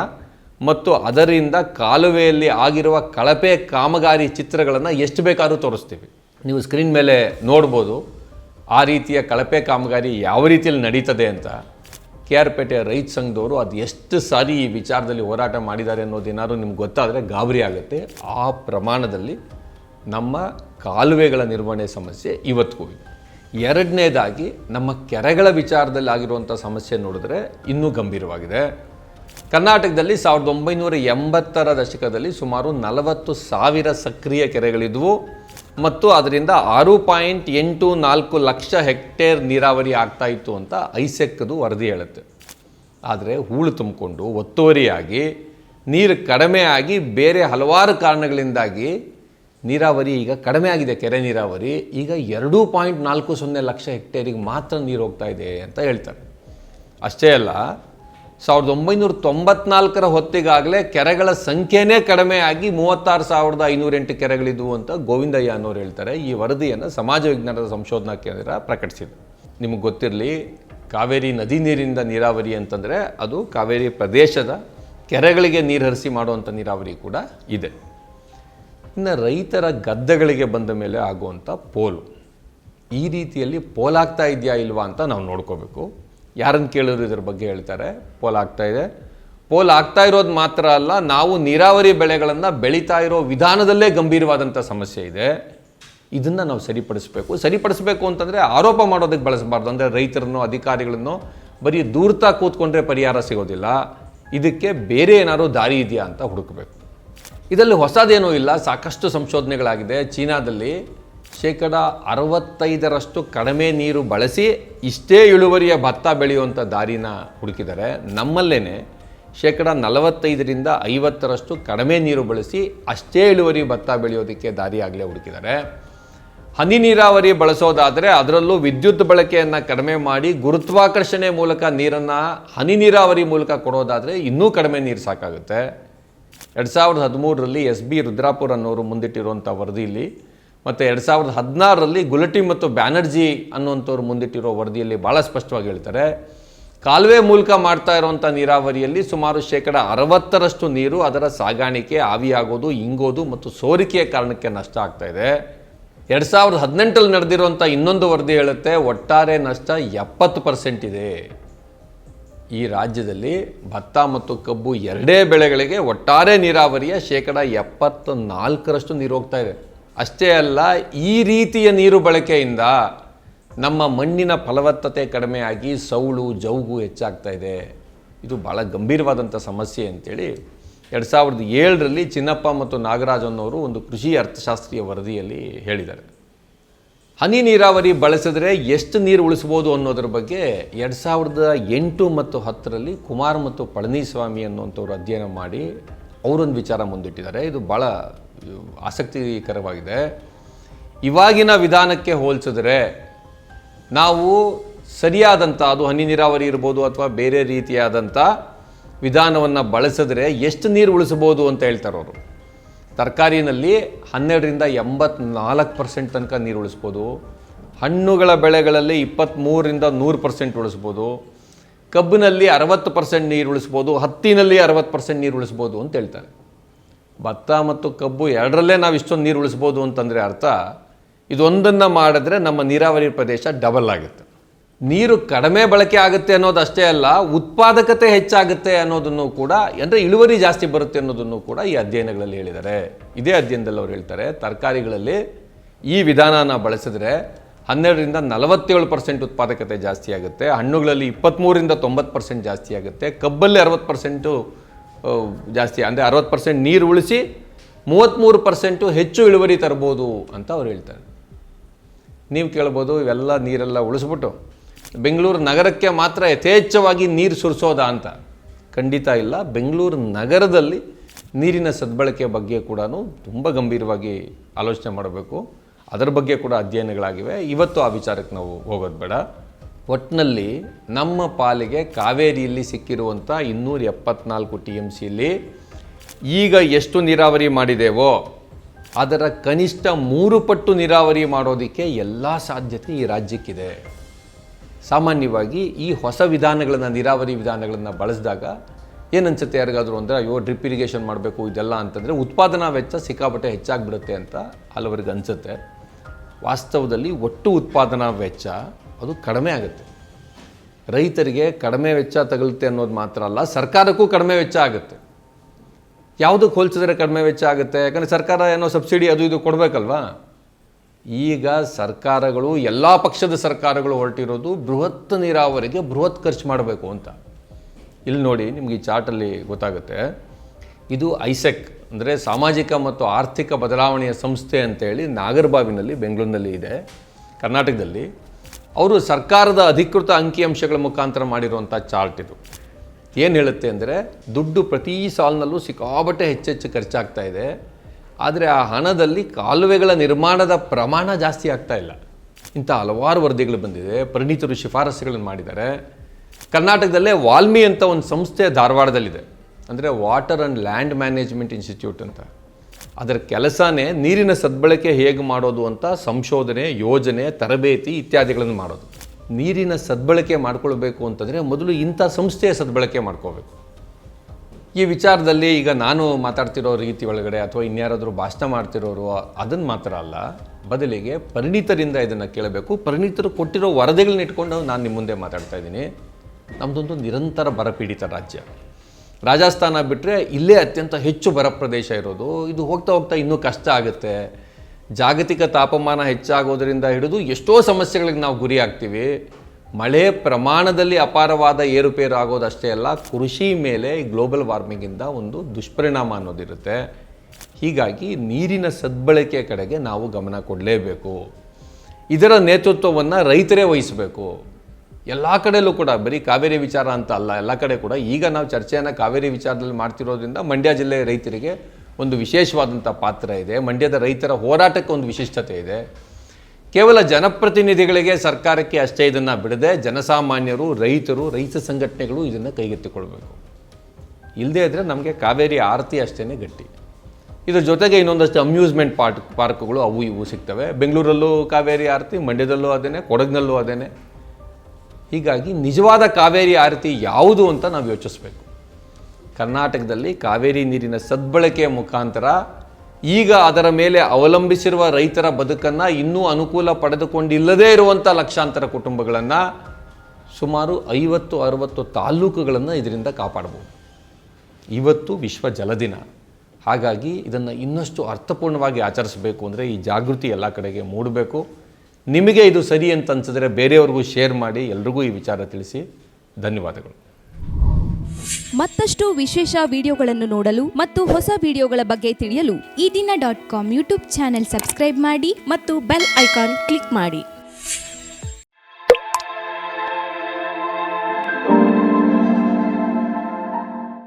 ಮತ್ತು ಅದರಿಂದ ಕಾಲುವೆಯಲ್ಲಿ ಆಗಿರುವ ಕಳಪೆ ಕಾಮಗಾರಿ ಚಿತ್ರಗಳನ್ನು ಎಷ್ಟು ಬೇಕಾದರೂ ತೋರಿಸ್ತೀವಿ. ನೀವು ಸ್ಕ್ರೀನ್ ಮೇಲೆ ನೋಡ್ಬೋದು. ಆ ರೀತಿಯ ಕಳಪೆ ಕಾಮಗಾರಿ ಯಾವ ರೀತಿಯಲ್ಲಿ ನಡೀತದೆ ಅಂತ ಕೆ ಆರ್ ಪೇಟೆ ರೈತ ಸಂಘದವರು ಅದು ಎಷ್ಟು ಸಾರಿ ಈ ವಿಚಾರದಲ್ಲಿ ಹೋರಾಟ ಮಾಡಿದ್ದಾರೆ ಅನ್ನೋದೇನಾದ್ರು ನಿಮ್ಗೆ ಗೊತ್ತಾದರೆ ಗಾಬರಿ ಆಗುತ್ತೆ. ಆ ಪ್ರಮಾಣದಲ್ಲಿ ನಮ್ಮ ಕಾಲುವೆಗಳ ನಿರ್ವಹಣೆ ಸಮಸ್ಯೆ ಇವತ್ತಿಗೂ ಇದೆ. ಎರಡನೇದಾಗಿ ನಮ್ಮ ಕೆರೆಗಳ ವಿಚಾರದಲ್ಲಿ ಆಗಿರುವಂಥ ಸಮಸ್ಯೆ ನೋಡಿದ್ರೆ ಇನ್ನೂ ಗಂಭೀರವಾಗಿದೆ. ಕರ್ನಾಟಕದಲ್ಲಿ ಸಾವಿರದ ಒಂಬೈನೂರ ಎಂಬತ್ತರ ದಶಕದಲ್ಲಿ ಸುಮಾರು ನಲವತ್ತು ಸಾವಿರ ಸಕ್ರಿಯ ಕೆರೆಗಳಿದ್ವು. ಮತ್ತು ಅದರಿಂದ ಆರು ಪಾಯಿಂಟ್ ಎಂಟು ನಾಲ್ಕು ಲಕ್ಷ ಹೆಕ್ಟೇರ್ ನೀರಾವರಿ ಆಗ್ತಾ ಇತ್ತು ಅಂತ ಐಸೆಕ್ದು ವರದಿ ಹೇಳುತ್ತೆ. ಆದರೆ ಹೂಳು ತುಂಬಿಕೊಂಡು ಒತ್ತುವರಿಯಾಗಿ, ನೀರು ಕಡಿಮೆ ಆಗಿ ಬೇರೆ ಹಲವಾರು ಕಾರಣಗಳಿಂದಾಗಿ ನೀರಾವರಿ ಈಗ ಕಡಿಮೆ ಆಗಿದೆ, ಕೆರೆ ನೀರಾವರಿ. ಈಗ ಎರಡು ಪಾಯಿಂಟ್ ನಾಲ್ಕು ಸೊನ್ನೆ ಲಕ್ಷ ಹೆಕ್ಟೇರಿಗೆ ಮಾತ್ರ ನೀರು ಹೋಗ್ತಾ ಇದೆ ಅಂತ ಹೇಳ್ತಾರೆ. ಅಷ್ಟೇ ಅಲ್ಲ ಸಾವಿರದ ಒಂಬೈನೂರ ತೊಂಬತ್ನಾಲ್ಕರ ಹೊತ್ತಿಗಾಗಲೇ ಕೆರೆಗಳ ಸಂಖ್ಯೆನೇ ಕಡಿಮೆ ಆಗಿ ಮೂವತ್ತಾರು ಸಾವಿರದ ಐನೂರೆಂಟು ಕೆರೆಗಳಿದ್ವು ಅಂತ ಗೋವಿಂದಯ್ಯ ಅನ್ನೋರು ಹೇಳ್ತಾರೆ. ಈ ವರದಿಯನ್ನು ಸಮಾಜ ವಿಜ್ಞಾನದ ಸಂಶೋಧನಾ ಕೇಂದ್ರ ಪ್ರಕಟಿಸಿದೆ. ನಿಮಗೆ ಗೊತ್ತಿರಲಿ, ಕಾವೇರಿ ನದಿ ನೀರಿಂದ ನೀರಾವರಿ ಅಂತಂದರೆ ಅದು ಕಾವೇರಿ ಪ್ರದೇಶದ ಕೆರೆಗಳಿಗೆ ನೀರು ಹರಿಸಿ ಮಾಡುವಂಥ ನೀರಾವರಿ ಕೂಡ ಇದೆ. ಇನ್ನು ರೈತರ ಗದ್ದೆಗಳಿಗೆ ಬಂದ ಮೇಲೆ ಆಗುವಂಥ ಪೋಲು. ಈ ರೀತಿಯಲ್ಲಿ ಪೋಲಾಗ್ತಾ ಇದೆಯಾ ಇಲ್ವಾ ಅಂತ ನಾವು ನೋಡ್ಕೋಬೇಕು. ಯಾರನ್ನು ಕೇಳಿದ್ರು ಇದ್ರ ಬಗ್ಗೆ ಹೇಳ್ತಾರೆ. ಪೋಲ್ ಆಗ್ತಾ ಇದೆ. ಪೋಲ್ ಆಗ್ತಾ ಇರೋದು ಮಾತ್ರ ಅಲ್ಲ, ನಾವು ನೀರಾವರಿ ಬೆಳೆಗಳನ್ನು ಬೆಳೀತಾ ಇರೋ ವಿಧಾನದಲ್ಲೇ ಗಂಭೀರವಾದಂಥ ಸಮಸ್ಯೆ ಇದೆ. ಇದನ್ನು ನಾವು ಸರಿಪಡಿಸಬೇಕು. ಸರಿಪಡಿಸಬೇಕು ಅಂತಂದರೆ ಆರೋಪ ಮಾಡೋದಕ್ಕೆ ಬಳಸಬಾರ್ದು. ಅಂದರೆ ರೈತರನ್ನು, ಅಧಿಕಾರಿಗಳನ್ನು ಬರೀ ದೂರ್ತಾ ಕೂತ್ಕೊಂಡ್ರೆ ಪರಿಹಾರ ಸಿಗೋದಿಲ್ಲ. ಇದಕ್ಕೆ ಬೇರೆ ಏನಾದ್ರು ದಾರಿ ಇದೆಯಾ ಅಂತ ಹುಡುಕಬೇಕು. ಇದರಲ್ಲಿ ಹೊಸದೇನೂ ಇಲ್ಲ. ಸಾಕಷ್ಟು ಸಂಶೋಧನೆಗಳಾಗಿದೆ. ಚೀನಾದಲ್ಲಿ ಶೇಕಡ ಅರವತ್ತೈದರಷ್ಟು ಕಡಿಮೆ ನೀರು ಬಳಸಿ ಇಷ್ಟೇ ಇಳುವರಿಯ ಭತ್ತ ಬೆಳೆಯುವಂಥ ದಾರಿನ ಹುಡುಕಿದರೆ ನಮ್ಮಲ್ಲೇ ಶೇಕಡ ನಲವತ್ತೈದರಿಂದ ಐವತ್ತರಷ್ಟು ಕಡಿಮೆ ನೀರು ಬಳಸಿ ಅಷ್ಟೇ ಇಳುವರಿ ಭತ್ತ ಬೆಳೆಯೋದಕ್ಕೆ ದಾರಿ ಆಗಲೇ ಹುಡುಕಿದ್ದಾರೆ ಹನಿ ನೀರಾವರಿ ಬಳಸೋದಾದರೆ ಅದರಲ್ಲೂ ವಿದ್ಯುತ್ ಬಳಕೆಯನ್ನು ಕಡಿಮೆ ಮಾಡಿ ಗುರುತ್ವಾಕರ್ಷಣೆ ಮೂಲಕ ನೀರನ್ನು ಹನಿ ನೀರಾವರಿ ಮೂಲಕ ಕೊಡೋದಾದರೆ ಇನ್ನೂ ಕಡಿಮೆ ನೀರು ಸಾಕಾಗುತ್ತೆ. ಎರಡು ಸಾವಿರದ ಹದಿಮೂರರಲ್ಲಿ ಎಸ್ ಬಿ ರುದ್ರಾಪುರ್ ಅನ್ನೋರು ಮುಂದಿಟ್ಟಿರುವಂಥ ವರದಿಯಲ್ಲಿ ಮತ್ತು ಎರಡು ಸಾವಿರದ ಹದಿನಾರರಲ್ಲಿ ಗುಲಟಿ ಮತ್ತು ಬ್ಯಾನರ್ಜಿ ಅನ್ನುವಂಥವ್ರು ಮುಂದಿಟ್ಟಿರೋ ವರದಿಯಲ್ಲಿ ಭಾಳ ಸ್ಪಷ್ಟವಾಗಿ ಹೇಳ್ತಾರೆ, ಕಾಲುವೆ ಮೂಲಕ ಮಾಡ್ತಾ ಇರುವಂಥ ನೀರಾವರಿಯಲ್ಲಿ ಸುಮಾರು ಶೇಕಡ ಅರವತ್ತರಷ್ಟು ನೀರು ಅದರ ಸಾಗಾಣಿಕೆ, ಆವಿಯಾಗೋದು, ಇಂಗೋದು ಮತ್ತು ಸೋರಿಕೆಯ ಕಾರಣಕ್ಕೆ ನಷ್ಟ ಆಗ್ತಾ ಇದೆ. ಎರಡು ಸಾವಿರದ ಹದಿನೆಂಟರಲ್ಲಿ ನಡೆದಿರುವಂಥ ಇನ್ನೊಂದು ವರದಿ ಹೇಳುತ್ತೆ, ಒಟ್ಟಾರೆ ನಷ್ಟ ಎಪ್ಪತ್ತು ಪರ್ಸೆಂಟ್ ಇದೆ. ಈ ರಾಜ್ಯದಲ್ಲಿ ಭತ್ತ ಮತ್ತು ಕಬ್ಬು ಎರಡೇ ಬೆಳೆಗಳಿಗೆ ಒಟ್ಟಾರೆ ನೀರಾವರಿಯ ಶೇಕಡ ಎಪ್ಪತ್ತ ನಾಲ್ಕರಷ್ಟು ನೀರು ಹೋಗ್ತಾ ಇದೆ. ಅಷ್ಟೇ ಅಲ್ಲ, ಈ ರೀತಿಯ ನೀರು ಬಳಕೆಯಿಂದ ನಮ್ಮ ಮಣ್ಣಿನ ಫಲವತ್ತತೆ ಕಡಿಮೆಯಾಗಿ ಸೌಳು, ಜೌಗು ಹೆಚ್ಚಾಗ್ತಾ ಇದೆ. ಇದು ಭಾಳ ಗಂಭೀರವಾದಂಥ ಸಮಸ್ಯೆ ಅಂತೇಳಿ ಎರಡು ಸಾವಿರದ ಏಳರಲ್ಲಿ ಚಿನ್ನಪ್ಪ ಮತ್ತು ನಾಗರಾಜ್ ಅನ್ನೋರು ಒಂದು ಕೃಷಿ ಅರ್ಥಶಾಸ್ತ್ರೀಯ ವರದಿಯಲ್ಲಿ ಹೇಳಿದ್ದಾರೆ. ಹನಿ ನೀರಾವರಿ ಬಳಸಿದ್ರೆ ಎಷ್ಟು ನೀರು ಉಳಿಸ್ಬೋದು ಅನ್ನೋದ್ರ ಬಗ್ಗೆ ಎರಡು ಸಾವಿರದ ಎಂಟು ಮತ್ತು ಹತ್ತರಲ್ಲಿ ಕುಮಾರ್ ಮತ್ತು ಪಳನಿಸ್ವಾಮಿ ಅನ್ನುವಂಥವ್ರು ಅಧ್ಯಯನ ಮಾಡಿ ಅವರೊಂದು ವಿಚಾರ ಮುಂದಿಟ್ಟಿದ್ದಾರೆ. ಇದು ಭಾಳ ಆಸಕ್ತಿಕರವಾಗಿದೆ. ಇವಾಗಿನ ವಿಧಾನಕ್ಕೆ ಹೋಲಿಸಿದ್ರೆ ನಾವು ಸರಿಯಾದಂಥ, ಅದು ಹನಿ ನೀರಾವರಿ ಇರ್ಬೋದು ಅಥವಾ ಬೇರೆ ರೀತಿಯಾದಂಥ ವಿಧಾನವನ್ನು ಬಳಸಿದ್ರೆ ಎಷ್ಟು ನೀರು ಉಳಿಸ್ಬೋದು ಅಂತ ಹೇಳ್ತಾರೆ ಅವರು. ತರಕಾರಿನಲ್ಲಿ ಹನ್ನೆರಡರಿಂದ ಎಂಬತ್ನಾಲ್ಕು ಪರ್ಸೆಂಟ್ ತನಕ ನೀರು ಉಳಿಸ್ಬೋದು ಹಣ್ಣುಗಳ ಬೆಳೆಗಳಲ್ಲಿ ಇಪ್ಪತ್ತ್ಮೂರರಿಂದ ನೂರು ಪರ್ಸೆಂಟ್ ಉಳಿಸ್ಬೋದು ಕಬ್ಬಿನಲ್ಲಿ ಅರವತ್ತು ಪರ್ಸೆಂಟ್ ನೀರು ಉಳಿಸ್ಬೋದು, ಹತ್ತಿನಲ್ಲಿ ಅರವತ್ತು ಪರ್ಸೆಂಟ್ ನೀರು ಉಳಿಸ್ಬೋದು ಅಂತ ಹೇಳ್ತಾರೆ. ಭತ್ತ ಮತ್ತು ಕಬ್ಬು ಎರಡರಲ್ಲೇ ನಾವು ಇಷ್ಟೊಂದು ನೀರು ಉಳಿಸ್ಬೋದು ಅಂತಂದರೆ ಅರ್ಥ, ಇದೊಂದನ್ನು ಮಾಡಿದ್ರೆ ನಮ್ಮ ನೀರಾವರಿ ಪ್ರದೇಶ ಡಬಲ್ ಆಗುತ್ತೆ. ನೀರು ಕಡಿಮೆ ಬಳಕೆ ಆಗುತ್ತೆ ಅನ್ನೋದು ಅಷ್ಟೇ ಅಲ್ಲ, ಉತ್ಪಾದಕತೆ ಹೆಚ್ಚಾಗುತ್ತೆ ಅನ್ನೋದನ್ನು ಕೂಡ, ಅಂದರೆ ಇಳುವರಿ ಜಾಸ್ತಿ ಬರುತ್ತೆ ಅನ್ನೋದನ್ನು ಕೂಡ ಈ ಅಧ್ಯಯನಗಳಲ್ಲಿ ಹೇಳಿದ್ದಾರೆ. ಇದೇ ಅಧ್ಯಯನದಲ್ಲಿ ಅವ್ರು ಹೇಳ್ತಾರೆ, ತರಕಾರಿಗಳಲ್ಲಿ ಈ ವಿಧಾನನ ಬಳಸಿದ್ರೆ ಹನ್ನೆರಡರಿಂದ ನಲವತ್ತೇಳು ಪರ್ಸೆಂಟ್ ಉತ್ಪಾದಕತೆ ಜಾಸ್ತಿ ಆಗುತ್ತೆ. ಹಣ್ಣುಗಳಲ್ಲಿ ಇಪ್ಪತ್ತ್ಮೂರಿಂದ ತೊಂಬತ್ತು ಪರ್ಸೆಂಟ್ ಜಾಸ್ತಿ ಆಗುತ್ತೆ. ಕಬ್ಬಲ್ಲಿ ಅರವತ್ತು ಪರ್ಸೆಂಟು ಜಾಸ್ತಿ, ಅಂದರೆ ಅರವತ್ತು ಪರ್ಸೆಂಟ್ ನೀರು ಉಳಿಸಿ ಮೂವತ್ತ್ಮೂರು ಪರ್ಸೆಂಟು ಹೆಚ್ಚು ಇಳುವರಿ ತರ್ಬೋದು ಅಂತ ಅವ್ರು ಹೇಳ್ತಾರೆ. ನೀವು ಕೇಳ್ಬೋದು, ಇವೆಲ್ಲ ನೀರೆಲ್ಲ ಉಳಿಸ್ಬಿಟ್ಟು ಬೆಂಗಳೂರು ನಗರಕ್ಕೆ ಮಾತ್ರ ಯಥೇಚ್ಛವಾಗಿ ನೀರು ಸುರಿಸೋದಾ ಅಂತ. ಖಂಡಿತ ಇಲ್ಲ. ಬೆಂಗಳೂರು ನಗರದಲ್ಲಿ ನೀರಿನ ಸದ್ಬಳಕೆ ಬಗ್ಗೆ ಕೂಡ ತುಂಬ ಗಂಭೀರವಾಗಿ ಆಲೋಚನೆ ಮಾಡಬೇಕು. ಅದರ ಬಗ್ಗೆ ಕೂಡ ಅಧ್ಯಯನಗಳಾಗಿವೆ. ಇವತ್ತು ಆ ವಿಚಾರಕ್ಕೆ ನಾವು ಹೋಗೋದು ಬೇಡ. ಒಟ್ಟಿನಲ್ಲಿ ನಮ್ಮ ಪಾಲಿಗೆ ಕಾವೇರಿಯಲ್ಲಿ ಸಿಕ್ಕಿರುವಂಥ ಇನ್ನೂರ ಎಪ್ಪತ್ನಾಲ್ಕು ಟಿ ಎಂ ಸಿಯಲ್ಲಿ ಈಗ ಎಷ್ಟು ನೀರಾವರಿ ಮಾಡಿದೆವೋ, ಅದರ ಕನಿಷ್ಠ ಮೂರು ಪಟ್ಟು ನೀರಾವರಿ ಮಾಡೋದಕ್ಕೆ ಎಲ್ಲ ಸಾಧ್ಯತೆ ಈ ರಾಜ್ಯಕ್ಕಿದೆ. ಸಾಮಾನ್ಯವಾಗಿ ಈ ಹೊಸ ವಿಧಾನಗಳನ್ನು, ನೀರಾವರಿ ವಿಧಾನಗಳನ್ನು ಬಳಸಿದಾಗ ಏನನ್ಸುತ್ತೆ ಯಾರಿಗಾದರೂ ಅಂದರೆ, ಅಯ್ಯೋ, ಡ್ರಿಪ್ ಇರಿಗೇಷನ್ ಮಾಡಬೇಕು, ಇದೆಲ್ಲ ಅಂತಂದರೆ, ಉತ್ಪಾದನಾ ವೆಚ್ಚ ಸಿಕ್ಕಾಪಟ್ಟೆ ಹೆಚ್ಚಾಗಿಬಿಡುತ್ತೆ ಅಂತ ಹಲವರಿಗೆ ಅನಿಸುತ್ತೆ. ವಾಸ್ತವದಲ್ಲಿ ಒಟ್ಟು ಉತ್ಪಾದನಾ ವೆಚ್ಚ ಅದು ಕಡಿಮೆ ಆಗುತ್ತೆ. ರೈತರಿಗೆ ಕಡಿಮೆ ವೆಚ್ಚ ತಗಲುತ್ತೆ ಅನ್ನೋದು ಮಾತ್ರ ಅಲ್ಲ, ಸರ್ಕಾರಕ್ಕೂ ಕಡಿಮೆ ವೆಚ್ಚ ಆಗುತ್ತೆ. ಯಾವುದಕ್ಕೆ ಹೋಲಿಸಿದ್ರೆ ಕಡಿಮೆ ವೆಚ್ಚ ಆಗುತ್ತೆ? ಯಾಕಂದರೆ ಸರ್ಕಾರ ಏನೋ ಸಬ್ಸಿಡಿ ಅದು ಇದು ಕೊಡಬೇಕಲ್ವಾ? ಈಗ ಸರ್ಕಾರಗಳು, ಎಲ್ಲ ಪಕ್ಷದ ಸರ್ಕಾರಗಳು ಹೊರಟಿರೋದು ಬೃಹತ್ ನೀರಾವರಿಗೆ ಬೃಹತ್ ಖರ್ಚು ಮಾಡಬೇಕು ಅಂತ. ಇಲ್ಲಿ ನೋಡಿ, ನಿಮ್ಗೆ ಈ ಚಾರ್ಟಲ್ಲಿ ಗೊತ್ತಾಗುತ್ತೆ. ಇದು ಐಸೆಕ್. ಅಂದರೆ ಸಾಮಾಜಿಕ ಮತ್ತು ಆರ್ಥಿಕ ಬದಲಾವಣೆಯ ಸಂಸ್ಥೆ ಅಂತೇಳಿ ನಾಗರಬಾವಿನಲ್ಲಿ ಬೆಂಗಳೂರಿನಲ್ಲಿ ಇದೆ, ಕರ್ನಾಟಕದಲ್ಲಿ. ಅವರು ಸರ್ಕಾರದ ಅಧಿಕೃತ ಅಂಕಿಅಂಶಗಳ ಮುಖಾಂತರ ಮಾಡಿರುವಂಥ ಚಾರ್ಟ್ ಇದು. ಏನು ಹೇಳುತ್ತೆ ಅಂದರೆ ದುಡ್ಡು ಪ್ರತಿ ಸಾಲಿನಲ್ಲೂ ಸಿಕ್ಕಾಬಟ್ಟೆ ಹೆಚ್ಚೆಚ್ಚು ಖರ್ಚಾಗ್ತಾ ಇದೆ. ಆದರೆ ಆ ಹಣದಲ್ಲಿ ಕಾಲುವೆಗಳ ನಿರ್ಮಾಣದ ಪ್ರಮಾಣ ಜಾಸ್ತಿ ಆಗ್ತಾ ಇಲ್ಲ. ಇಂಥ ಹಲವಾರು ವರದಿಗಳು ಬಂದಿದೆ, ಪರಿಣಿತರು ಶಿಫಾರಸುಗಳನ್ನು ಮಾಡಿದ್ದಾರೆ. ಕರ್ನಾಟಕದಲ್ಲೇ ವಾಲ್ಮಿ ಅಂತ ಒಂದು ಸಂಸ್ಥೆ ಧಾರವಾಡದಲ್ಲಿದೆ. ಅಂದರೆ water and land management institute ಅಂತ. ಅದರ ಕೆಲಸನೇ ನೀರಿನ ಸದ್ಬಳಕೆ ಹೇಗೆ ಮಾಡೋದು ಅಂತ ಸಂಶೋಧನೆ, ಯೋಜನೆ, ತರಬೇತಿ ಇತ್ಯಾದಿಗಳನ್ನು ಮಾಡೋದು. ನೀರಿನ ಸದ್ಬಳಕೆ ಮಾಡ್ಕೊಳ್ಬೇಕು ಅಂತಂದರೆ ಮೊದಲು ಇಂಥ ಸಂಸ್ಥೆಯ ಸದ್ಬಳಕೆ ಮಾಡ್ಕೋಬೇಕು ಈ ವಿಚಾರದಲ್ಲಿ ಈಗ ನಾನು ಮಾತಾಡ್ತಿರೋ ರೀತಿ ಒಳಗಡೆ ಅಥವಾ ಇನ್ಯಾರಾದರೂ ಭಾಷಣ ಮಾಡ್ತಿರೋರು ಅದನ್ನು ಮಾತ್ರ ಅಲ್ಲ, ಬದಲಿಗೆ ಪರಿಣಿತರಿಂದ ಇದನ್ನು ಕೇಳಬೇಕು. ಪರಿಣಿತರು ಕೊಟ್ಟಿರೋ ವರದಿಗಳನ್ನ ಇಟ್ಕೊಂಡು ನಾನು ನಿಮ್ಮ ಮುಂದೆ ಮಾತಾಡ್ತಾ ಇದ್ದೀನಿ. ನಮ್ಮದೊಂದು ನಿರಂತರ ಬರಪೀಡಿತ ರಾಜ್ಯ. ರಾಜಸ್ಥಾನ ಬಿಟ್ಟರೆ ಇಲ್ಲೇ ಅತ್ಯಂತ ಹೆಚ್ಚು ಬರ ಪ್ರದೇಶ ಇರೋದು. ಇದು ಹೋಗ್ತಾ ಹೋಗ್ತಾ ಇನ್ನೂ ಕಷ್ಟ ಆಗುತ್ತೆ. ಜಾಗತಿಕ ತಾಪಮಾನ ಹೆಚ್ಚಾಗೋದರಿಂದ ಹಿಡಿದು ಎಷ್ಟೋ ಸಮಸ್ಯೆಗಳಿಗೆ ನಾವು ಗುರಿ ಆಗ್ತೀವಿ. ಮಳೆ ಪ್ರಮಾಣದಲ್ಲಿ ಅಪಾರವಾದ ಏರುಪೇರು ಆಗೋದಷ್ಟೇ ಅಲ್ಲ, ಕೃಷಿ ಮೇಲೆ ಗ್ಲೋಬಲ್ ವಾರ್ಮಿಂಗಿಂದ ಒಂದು ದುಷ್ಪರಿಣಾಮ ಅನ್ನೋದಿರುತ್ತೆ. ಹೀಗಾಗಿ ನೀರಿನ ಸದ್ಬಳಕೆ ಕಡೆಗೆ ನಾವು ಗಮನ ಕೊಡಲೇಬೇಕು. ಇದರ ನೇತೃತ್ವವನ್ನು ರೈತರೇ ವಹಿಸಬೇಕು. ಎಲ್ಲ ಕಡೆಯಲ್ಲೂ ಕೂಡ, ಬರೀ ಕಾವೇರಿ ವಿಚಾರ ಅಂತ ಅಲ್ಲ, ಎಲ್ಲ ಕಡೆ ಕೂಡ. ಈಗ ನಾವು ಚರ್ಚೆಯನ್ನು ಕಾವೇರಿ ವಿಚಾರದಲ್ಲಿ ಮಾಡ್ತಿರೋದ್ರಿಂದ ಮಂಡ್ಯ ಜಿಲ್ಲೆಯ ರೈತರಿಗೆ ಒಂದು ವಿಶೇಷವಾದಂಥ ಪಾತ್ರ ಇದೆ. ಮಂಡ್ಯದ ರೈತರ ಹೋರಾಟಕ್ಕೆ ಒಂದು ವಿಶಿಷ್ಟತೆ ಇದೆ. ಕೇವಲ ಜನಪ್ರತಿನಿಧಿಗಳಿಗೆ ಸರ್ಕಾರಕ್ಕೆ ಅಷ್ಟೇ ಇದನ್ನು ಬಿಡದೆ ಜನಸಾಮಾನ್ಯರು, ರೈತರು, ರೈತ ಸಂಘಟನೆಗಳು ಇದನ್ನು ಕೈಗೆತ್ತಿಕೊಳ್ಬೇಕು. ಇಲ್ಲದೇ ಇದ್ದರೆ ನಮಗೆ ಕಾವೇರಿ ಆರತಿ ಅಷ್ಟೇ ಗಟ್ಟಿ. ಇದ್ರ ಜೊತೆಗೆ ಇನ್ನೊಂದಷ್ಟು ಅಮ್ಯೂಸ್ಮೆಂಟ್ ಪಾರ್ಕ್ ಪಾರ್ಕ್ಗಳು ಅವು ಇವು ಸಿಗ್ತವೆ. ಬೆಂಗಳೂರಲ್ಲೂ ಕಾವೇರಿ ಆರತಿ, ಮಂಡ್ಯದಲ್ಲೂ ಅದೇನೆ, ಕೊಡಗಿನಲ್ಲೂ ಅದೇನೆ. ಹೀಗಾಗಿ ನಿಜವಾದ ಕಾವೇರಿ ಆರತಿ ಯಾವುದು ಅಂತ ನಾವು ಯೋಚಿಸಬೇಕು. ಕರ್ನಾಟಕದಲ್ಲಿ ಕಾವೇರಿ ನೀರಿನ ಸದ್ಬಳಕೆಯ ಮುಖಾಂತರ ಈಗ ಅದರ ಮೇಲೆ ಅವಲಂಬಿಸಿರುವ ರೈತರ ಬದುಕನ್ನು ಇನ್ನೂ ಅನುಕೂಲ ಪಡೆದುಕೊಂಡಿಲ್ಲದೇ ಇರುವಂಥ ಲಕ್ಷಾಂತರ ಕುಟುಂಬಗಳನ್ನು ಸುಮಾರು ಐವತ್ತು, ಅರವತ್ತು ತಾಲ್ಲೂಕುಗಳನ್ನು ಇದರಿಂದ ಕಾಪಾಡಬಹುದು ಇವತ್ತು ವಿಶ್ವ ಜಲದಿನ ಹಾಗಾಗಿ ಇದನ್ನು ಇನ್ನಷ್ಟು ಅರ್ಥಪೂರ್ಣವಾಗಿ ಆಚರಿಸಬೇಕು ಅಂದರೆ ಈ ಜಾಗೃತಿ ಎಲ್ಲ ಕಡೆಗೆ ಮೂಡಬೇಕು. ನಿಮಗೆ ಇದು ಸರಿ ಅಂತ ಅನ್ಸಿದ್ರೆ ಬೇರೆಯವ್ರಿಗೂ ಶೇರ್ ಮಾಡಿ ಎಲ್ರಿಗೂ ಈ ವಿಚಾರ ತಿಳಿಸಿ. ಧನ್ಯವಾದಗಳು. ಮತ್ತಷ್ಟು ವಿಶೇಷ ವಿಡಿಯೋಗಳನ್ನು ನೋಡಲು ಮತ್ತು ಹೊಸ ವಿಡಿಯೋಗಳ ಬಗ್ಗೆ ತಿಳಿಯಲು Ee Dina dot com YouTube channel subscribe ಮಾಡಿ ಮತ್ತು ಬೆಲ್ ಐಕಾನ್ ಕ್ಲಿಕ್ ಮಾಡಿ.